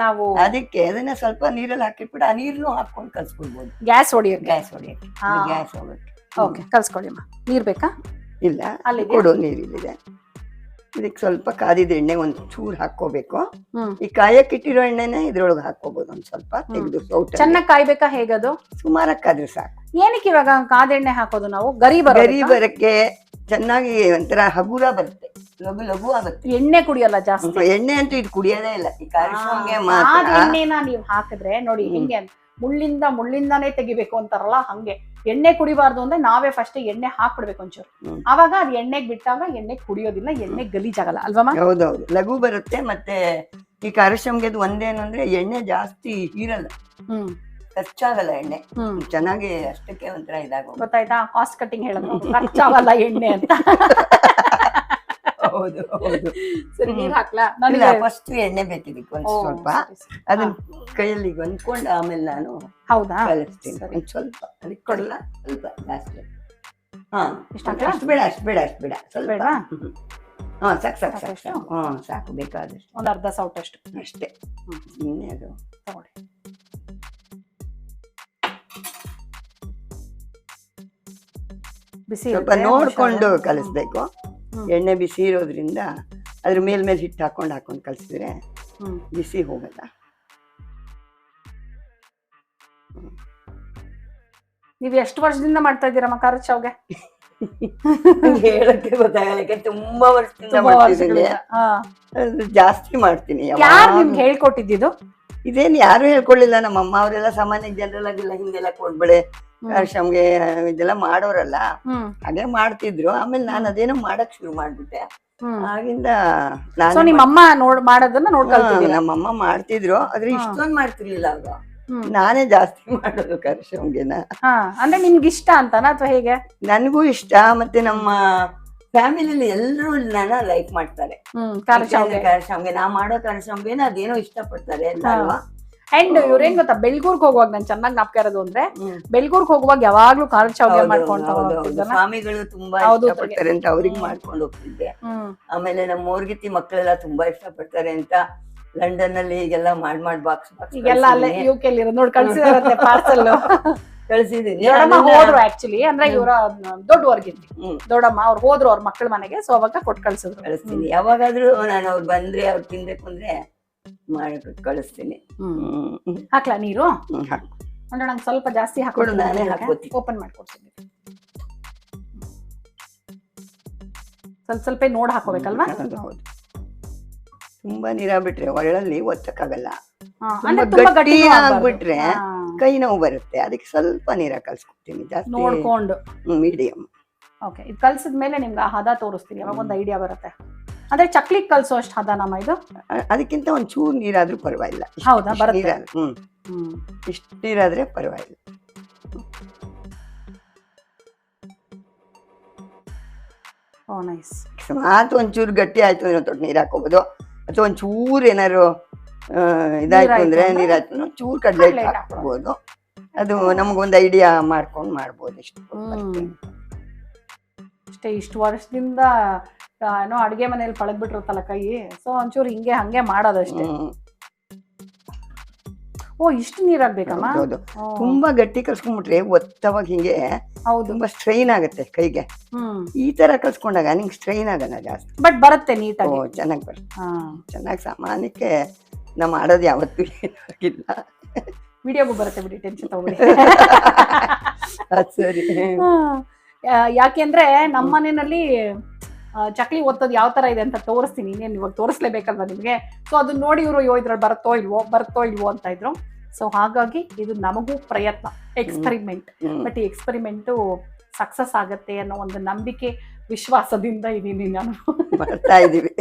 ನಾವು. ಅದಕ್ಕೆ ಅದನ್ನ ಸ್ವಲ್ಪ ನೀರಲ್ಲಿ ಹಾಕಿಬಿಟ್ಟು ಆ ನೀರ್ನು ಹಾಕೊಂಡು ಕಲ್ಸ್ಕೊಳ್ಬಹುದು ಗ್ಯಾಸ್ ಹೊಡಿಯೋಕೆ. ಗ್ಯಾಸ್ ಹೊಡಿಯೋಕೆ. ಗ್ಯಾಸ್ ಹೋಗುತ್ತೆ. ಓಕೆ ಕಲ್ಸ್ಕೊಳ್ಳಿ ಅಮ್ಮ. ನೀರ್ ಬೇಕಾ? ಇಲ್ಲ ಅಲ್ಲಿ ಕೊಡು ನೀರಿಲ್ಲಿದೆ. ಇದಕ್ಕೆ ಸ್ವಲ್ಪ ಕಾದಿದ ಎಣ್ಣೆ ಒಂದ್ ಚೂರ್ ಹಾಕೋಬೇಕು ಈ ಕಾಯಕ್ಕಿಟ್ಟಿರೋ ಎಣ್ಣೆನೆ ಇದ್ರೊಳಗೆ ಹಾಕೋಬಹುದು ಒಂದ್ ಸ್ವಲ್ಪ ತೆಗೆದು ಚೆನ್ನಾಗಿ ಚೆನ್ನಾಗ್ ಕಾಯ್ಬೇಕಾ ಹೇಗದು? ಸುಮಾರಕ್ಕಾದ್ರೆ ಸಾಕು. ಏನಕ್ಕೆ ಇವಾಗ ಕಾದೆಣ್ಣೆ ಹಾಕೋದು ನಾವು? ಗರಿ ಗರಿ ಬರಕ್ಕೆ ಚೆನ್ನಾಗಿ ಒಂಥರ ಹಗುರ ಬರುತ್ತೆ. ಲಘು ಲಘು ಆಗುತ್ತೆ. ಎಣ್ಣೆ ಕುಡಿಯಲ್ಲ ಜಾಸ್ತಿ? ಎಣ್ಣೆ ಅಂತೂ ಇದು ಕುಡಿಯೋದೇ ಇಲ್ಲ. ಈ ಕಾರ್ಯಕ್ರಮಕ್ಕೆ ಮಾತ್ರ. ಎಣ್ಣೆನ ನೀವು ಹಾಕಿದ್ರೆ ನೋಡಿ. ಹಿಂಗೆ ಮುಳ್ಳಿಂದ ಮುಳ್ಳಿಂದಾನೇ ತೆಗಿಬೇಕು ಅಂತಾರಲ್ಲ ಹಂಗೆ. ಎಣ್ಣೆ ಕುಡಿಬಾರ್ದು ಅಂದ್ರೆ ನಾವೇ ಫಸ್ಟ್ ಎಣ್ಣೆ ಹಾಕ್ಬಿಡ್ಬೇಕು ಒಂಚೂರು. ಅವಾಗ ಅದು ಎಣ್ಣೆಗೆ ಬಿಟ್ಟಾಗ ಎಣ್ಣೆ ಕುಡಿಯೋದಿಲ್ಲ ಎಣ್ಣೆ ಗಲೀಜಾಗಲ್ಲ. ಅಲ್ವಾ ಹೌದೌದು. ಲಘು ಬರುತ್ತೆ ಮತ್ತೆ ಈ ಕಾರ್ಯಕ್ರಮಕ್ಕೆ ಒಂದೇನಂದ್ರೆ ಎಣ್ಣೆ ಜಾಸ್ತಿ ಹೀರಲ್ಲ ಹ್ಮ್. ಖರ್ಚಾಗಲ್ಲ ಎಣ್ಣೆ. ಹ್ಮ್. ಚೆನ್ನಾಗಿ ಅಷ್ಟಕ್ಕೆ ಒಂಥರ ಇದಾಗೋ ಗೊತ್ತಾಯ್ತಾ? ಕಾಸ್ಟ್ ಕಟ್ಟಿಂಗ್ ಹೇಳೋದು. ಖರ್ಚಾಗಲ್ಲ ಎಣ್ಣೆ ಅಂತ. ಹೌದು ಹೌದು. ಸರಿ. ನೀರ್ ಹಾಕ್ಲಾ? ನನಗೆ ಫಸ್ಟ್ ಎಣ್ಣೆ ಬೇಕಿದಕ್ಕೆ ಒಂದು ಸ್ವಲ್ಪ. ಅದನ್ನ ಕೈಯಲ್ಲಿ ಹೊಂದ್ಕೊಂಡು ಆಮೇಲೆ ನಾನು ಹೌದಾ? ಕಲಿಸ್ತೀನಿ. ಸ್ವಲ್ಪ. ಅದಕ್ಕೆ ಕೊಡಲ್ಲ ಸ್ವಲ್ಪ ಜಾಸ್ತಿ. ಹಾ? ಅಷ್ಟು ಬೇಡ ಅಷ್ಟು ಬೇಡ ಅಷ್ಟು ಬೇಡ. ಸ್ವಲ್ಪ? ಹಾ ಸಾಕು ಸಾಕು ಸಾಕು. ಹಾ ಸಾಕು ಬೇಕಾದಷ್ಟು. ಒಂದ್ ಅರ್ಧ ಸೌಟ್ ಅಷ್ಟು. ಅಷ್ಟೇ ಇನ್ನೇ ಅದು. ತಗೊಳ್ಳಿ. ಬಿಸಿ ಸ್ವಲ್ಪ ನೋಡ್ಕೊಂಡು. ಕಲಿಸ್ಬೇಕು. ಎಣ್ಣೆ ಬಿಸಿ ಇರೋದ್ರಿಂದ ಅದ್ರ ಮೇಲ್ ಮೇಲೆ ಹಿಟ್ಟು ಹಾಕೊಂಡು ಹಾಕೊಂಡು ಕಲಿಸಿದ್ರೆ ಬಿಸಿ ಹೋಗಲ್ಲ. ನೀವು ಎಷ್ಟು ವರ್ಷದಿಂದ ಮಾಡ್ತಾ ಇದ್ದೀರಮ್ಮ ಖಾರದ ಶಾವ್ಗೆ ನಂಗೆ ಹೇಳಕ್ಕೆ ಗೊತ್ತಾಗಲ್ಲ ಯಾಕೆ ತುಂಬಾ ವರ್ಷದಿಂದ ಮಾಡ್ತಿದ್ದೀನಿ. ಅದು ಜಾಸ್ತಿ ಮಾಡ್ತೀನಿ ಯಾರ್ ಯಾವಾಗ್ಲೂ. ನಿಮ್ಗೆ ಹೇಳ್ಕೊಟ್ಟಿದ್ದು ಇದೇನು ಯಾರು ಹೇಳ್ಕೊಳ್ಳಿಲ್ಲ ನಮ್ಮ ಅಮ್ಮ ಅವರೆಲ್ಲ ಸಾಮಾನ್ಯ ಜನರಲ್ ಆಗಿಲ್ಲ ಹಿಂದೆಲ್ಲ ಕೊಡ್ಬೇಳೆ ಶಾಮ್ಗೆ ಇದೆಲ್ಲ ಮಾಡೋರಲ್ಲ ಅದೇ ಹಾಗೆ ಮಾಡ್ತಿದ್ರು. ಆಮೇಲೆ ನಾನು ಅದೇನೋ ಮಾಡಕ್ ಶುರು ಮಾಡ್ಬಿಟ್ಟೆ. ಆಗಿಂದ ನಾನು ನಿಮ್ಮ ಅಮ್ಮ ನೋಡ್ ಮಾಡೋದನ್ನ ನೋಡ್ಕೊಳ್ತೀನಿ ನಮ್ಮಮ್ಮ ಮಾಡ್ತಿದ್ರು ಆದ್ರೆ. ಇಷ್ಟೊಂದ್ ಮಾಡ್ತಿರ್ಲಿಲ್ಲ ಆಗ. ನಾನೇ ಜಾಸ್ತಿ ಮಾಡೋದು ಕರ್ಶಮ್ಗೆನ ಅಂದ್ರೆ ನಿಮ್ಗೆ ಇಷ್ಟ ಅಂತಾನ ಅಥವಾ ಹೇಗೆ? ನನಗೂ ಇಷ್ಟ ಮತ್ತೆ ನಮ್ಮ ಫ್ಯಾಮಿಲಿ ಎಲ್ಲರೂ ನನ್ನ ಲೈಕ್ ಮಾಡ್ತಾರೆ. ಕರ್ಶಮ್ಗೆ ನಾ ಮಾಡೋ ಕರ್ಶಮ್ಗೆನ ಅದೇನೋ ಇಷ್ಟಪಡ್ತಾರೆ ಪಡ್ತಾರೆ. ಅಲ್ವಾ? ಅಂಡ್ ಇವ್ರೇನ್ ಗೊತ್ತಾ? ಬೆಳ್ಗೂರ್ಗ್ ಹೋಗುವಾಗ ನಾನು ಚೆನ್ನಾಗಿ ನಾಪ್ಕ ಇರೋದು ಅಂದ್ರೆ. ಬೆಳ್ಗೂರ್ಗ್ ಹೋಗುವಾಗ ಯಾವಾಗ್ಲೂ ಶಾವ್ಗೆ ಮಾಡ್ಕೊಂಡ್ರೆ ಮಾಡ್ಕೊಂಡು ಸ್ವಾಮಿಗಳು ತುಂಬಾ ಇಷ್ಟಪಡ್ತಾರೆ ಅಂತ ಅವ್ರಿಗೆ. ಮಾಡ್ಕೊಂಡು ಹೋಗ್ತಿದ್ದೆ. ಆಮೇಲೆ ನಮ್ಮ ಊರ್ಗಿತ್ತಿ ಮಕ್ಕಳೆಲ್ಲ ತುಂಬಾ ಇಷ್ಟ ಪಡ್ತಾರೆ ಅಂತ ಲಂಡನ್ ಅಲ್ಲಿ ಹೀಗೆಲ್ಲ ಮಾಡ್ ಮಾಡ್ ಬಾಕ್ಸ್ ಈಗೆಲ್ಲ ಅಲ್ಲೇ ಯು ಕೆ ನೋಡಿ ಕಳ್ಸಿದಾರಂತೆ ಪಾರ್ಸಲ್ ಕಳ್ಸಿದೀನಿ. ಹೋದ್ರು ಆಕ್ಚುಲಿ ಅಂದ್ರೆ ಇವರ ದೊಡ್ಡ ಹ್ಮ್, ದೊಡ್ಡಮ್ಮ ಅವ್ರು ಹೋದ್ರು ಅವ್ರ ಮಕ್ಕಳ ಮನೆಗೆ ಸೊ ಅವಾಗ ಕೊಟ್ಟು ಕಳ್ಸಿದ್ರು. ಕಳಿಸ್ತೀನಿ. ಯಾವಾಗಾದ್ರೂ ನಾನು ಅವ್ರು ಬಂದ್ರೆ ಅವ್ರು ತಿನ್ಬೇಕು ಅಂದ್ರೆ ಮಾಡ್ಬಿಟ್ಟು ಕಳಿಸ್ತೀನಿ ಹಾಕ್ಲಾ ನೀರು? ನೋಡೋಣ ಸ್ವಲ್ಪ ಜಾಸ್ತಿ ಹಾಕೊಂಡು ನಾನೇ. ಓಪನ್ ಮಾಡ್ಕೊಡ್ತೀನಿ. ಸ್ವಲ್ಪ ಸ್ವಲ್ಪ ನೋಡ್ ಹಾಕೋಬೇಕಲ್ವಾ ಹೌದು. ತುಂಬಾ ನೀರಾಗ್ಬಿಟ್ರೆ ಒಳ್ಳಲ್ಲಿ ಒತ್ತಕ್ಕಾಗಲ್ಲ. ಗಟ್ಟಿ ಆಗ್ಬಿಟ್ರೆ ಕೈ ನೋವು ಬರುತ್ತೆ. ಅದಕ್ಕೆ ಸ್ವಲ್ಪ ನೀರ ಕಲ್ಸ್ಕೊಡ್ತೀನಿ ಜಾಸ್ತಿ ನೋಡ್ಕೊಂಡು. ಮೀಡಿಯಂ. ಓಕೆ ಇದು ಕಲ್ಸಿದ ಮೇಲೆ ನಿಮ್ಗೆ ಆ ಹದ ತೋರಿಸ್ತೀನಿ. ಅವಾಗ ಒಂದು ಐಡಿಯಾ ಬರುತ್ತೆ. ಅಂದ್ರೆ ಚಕ್ಲಿ ಕಲ್ಸೋ ಅಷ್ಟು ಹದ ನಮ್ಮ ಇದು? ಅದಕ್ಕಿಂತ ಒಂದ್ ಚೂರು ನೀರಾದ್ರೂ ಪರವಾಗಿಲ್ಲ. ಇಷ್ಟ್- ಹೌದಾ? ಇಷ್ಟ್ ಬರುತ್ತೆ? ನೀರಾದ್ರೆ- ಹ್ಮ್. ಹ್ಮ್. ಇಷ್ಟು ನೀರಾದ್ರೆ ಪರವಾಗಿಲ್ಲ. ಓ ನೈಸ್. ಮಾತು ಒಂಚೂರು ಗಟ್ಟಿ ಆಯ್ತು ಅಂದ್ರೆ ತೊಟ್ಟು ನೀರ್ ಹಾಕೋಬಹುದು ಅಥವಾ ಒಂಚೂರು ಏನಾರು ಆ, ಇದಾಯ್ತು ನೀರಾಯ್ತು ಅಂದ್ರೆ ಅಂದ್ರೆ? ನೀರಾಯ್ತು ಚೂರು ಕಡಲೆ ಕಡ್ಲೆ ಹಿಟ್ಟು ಹಾಕ್ಬೋದು. ಅದು ನಮಗೊಂದು ಐಡಿಯಾ ಮಾಡ್ಕೊಂಡು ಮಾಡ್ಬೋದು ಇಷ್ಟು. ಹ್ಮ್. ಅಷ್ಟೇ. ಇಷ್ಟು ವರ್ಷದಿಂದ ಏನೋ ಅಡುಗೆ ಮನೇಲಿ ಪಳಗ್ಬಿಟ್ಟಿರುತ್ತಲ್ಲ ಕೈ. ಸೊ ಒಂಚೂರು ಹಿಂಗೆ ಹಂಗೆ ಮಾಡೋದಷ್ಟೇ. ಓ ಇಷ್ಟು ನೀರಾಗ್ಬೇಕಮ್ಮ? ಹೌದು ತುಂಬಾ ಗಟ್ಟಿ ಕಲ್ಸ್ಕೊಂಡ್ಬಿಟ್ರೆ ಒತ್ತವಾಗ ಹಿಂಗೆ ಹೌದು. ತುಂಬಾ ಸ್ಟ್ರೈನ್ ಆಗುತ್ತೆ ಕೈಗೆ. ಈ ತರ ಕಲ್ಸ್ಕೊಂಡಾಗ ನಿಂಗೆ ಸ್ಟ್ರೈನ್ ಆಗಲ್ಲ ಜಾಸ್ತಿ. ಬಟ್ ಬರುತ್ತೆ ನೀಟಾಗಿ. ಚೆನ್ನಾಗಿ ಬರುತ್ತೆ ಹಾ. ಚೆನ್ನಾಗಿ ಸಾಮಾನ್ಯಕ್ಕೆ ನಾವು ಮಾಡೋದು ಯಾವತ್ತೂ ಏನಾಗಿಲ್ಲ. ವಿಡಿಯೋಗೂ ಬರುತ್ತೆ ಬಿಡಿ ಟೆನ್ಷನ್ ತಗೊಳ್ಳಿ. ಸರಿ. ಯಾಕೆಂದ್ರೆ ನಮ್ಮ ಮನೆಯಲ್ಲಿ ಚಕ್ಲಿ ಒತ್ತೋದು ಯಾವ ತರ ಇದೆ ಅಂತ ತೋರಿಸ್ತೀನಿ. ಇನ್ನೇನು ಇವಾಗ ತೋರಿಸ್ಲೇಬೇಕಲ್ವಾ ನಿಮಗೆ? ಸೊ ಅದನ್ನ ನೋಡಿ ಇವರು ಅಯ್ಯೋ ಇದ್ರಲ್ಲಿ ಬರ್ತೋ ಇಲ್ವೋ? ಬರ್ತೋ ಇಲ್ವೋ? ಅಂತ ಇದ್ರು. ಸೊ ಹಾಗಾಗಿ ಇದು ನಮಗೂ ಪ್ರಯತ್ನ ಎಕ್ಸ್ಪರಿಮೆಂಟ್ ಬಟ್ ಈ ಎಕ್ಸ್ಪರಿಮೆಂಟು ಸಕ್ಸಸ್ ಆಗತ್ತೆ ಅನ್ನೋ ಒಂದು ನಂಬಿಕೆ ವಿಶ್ವಾಸದಿಂದ ಇದೀನಿ ನಾನು. ಬರ್ತಾ ಇದೀವಿ.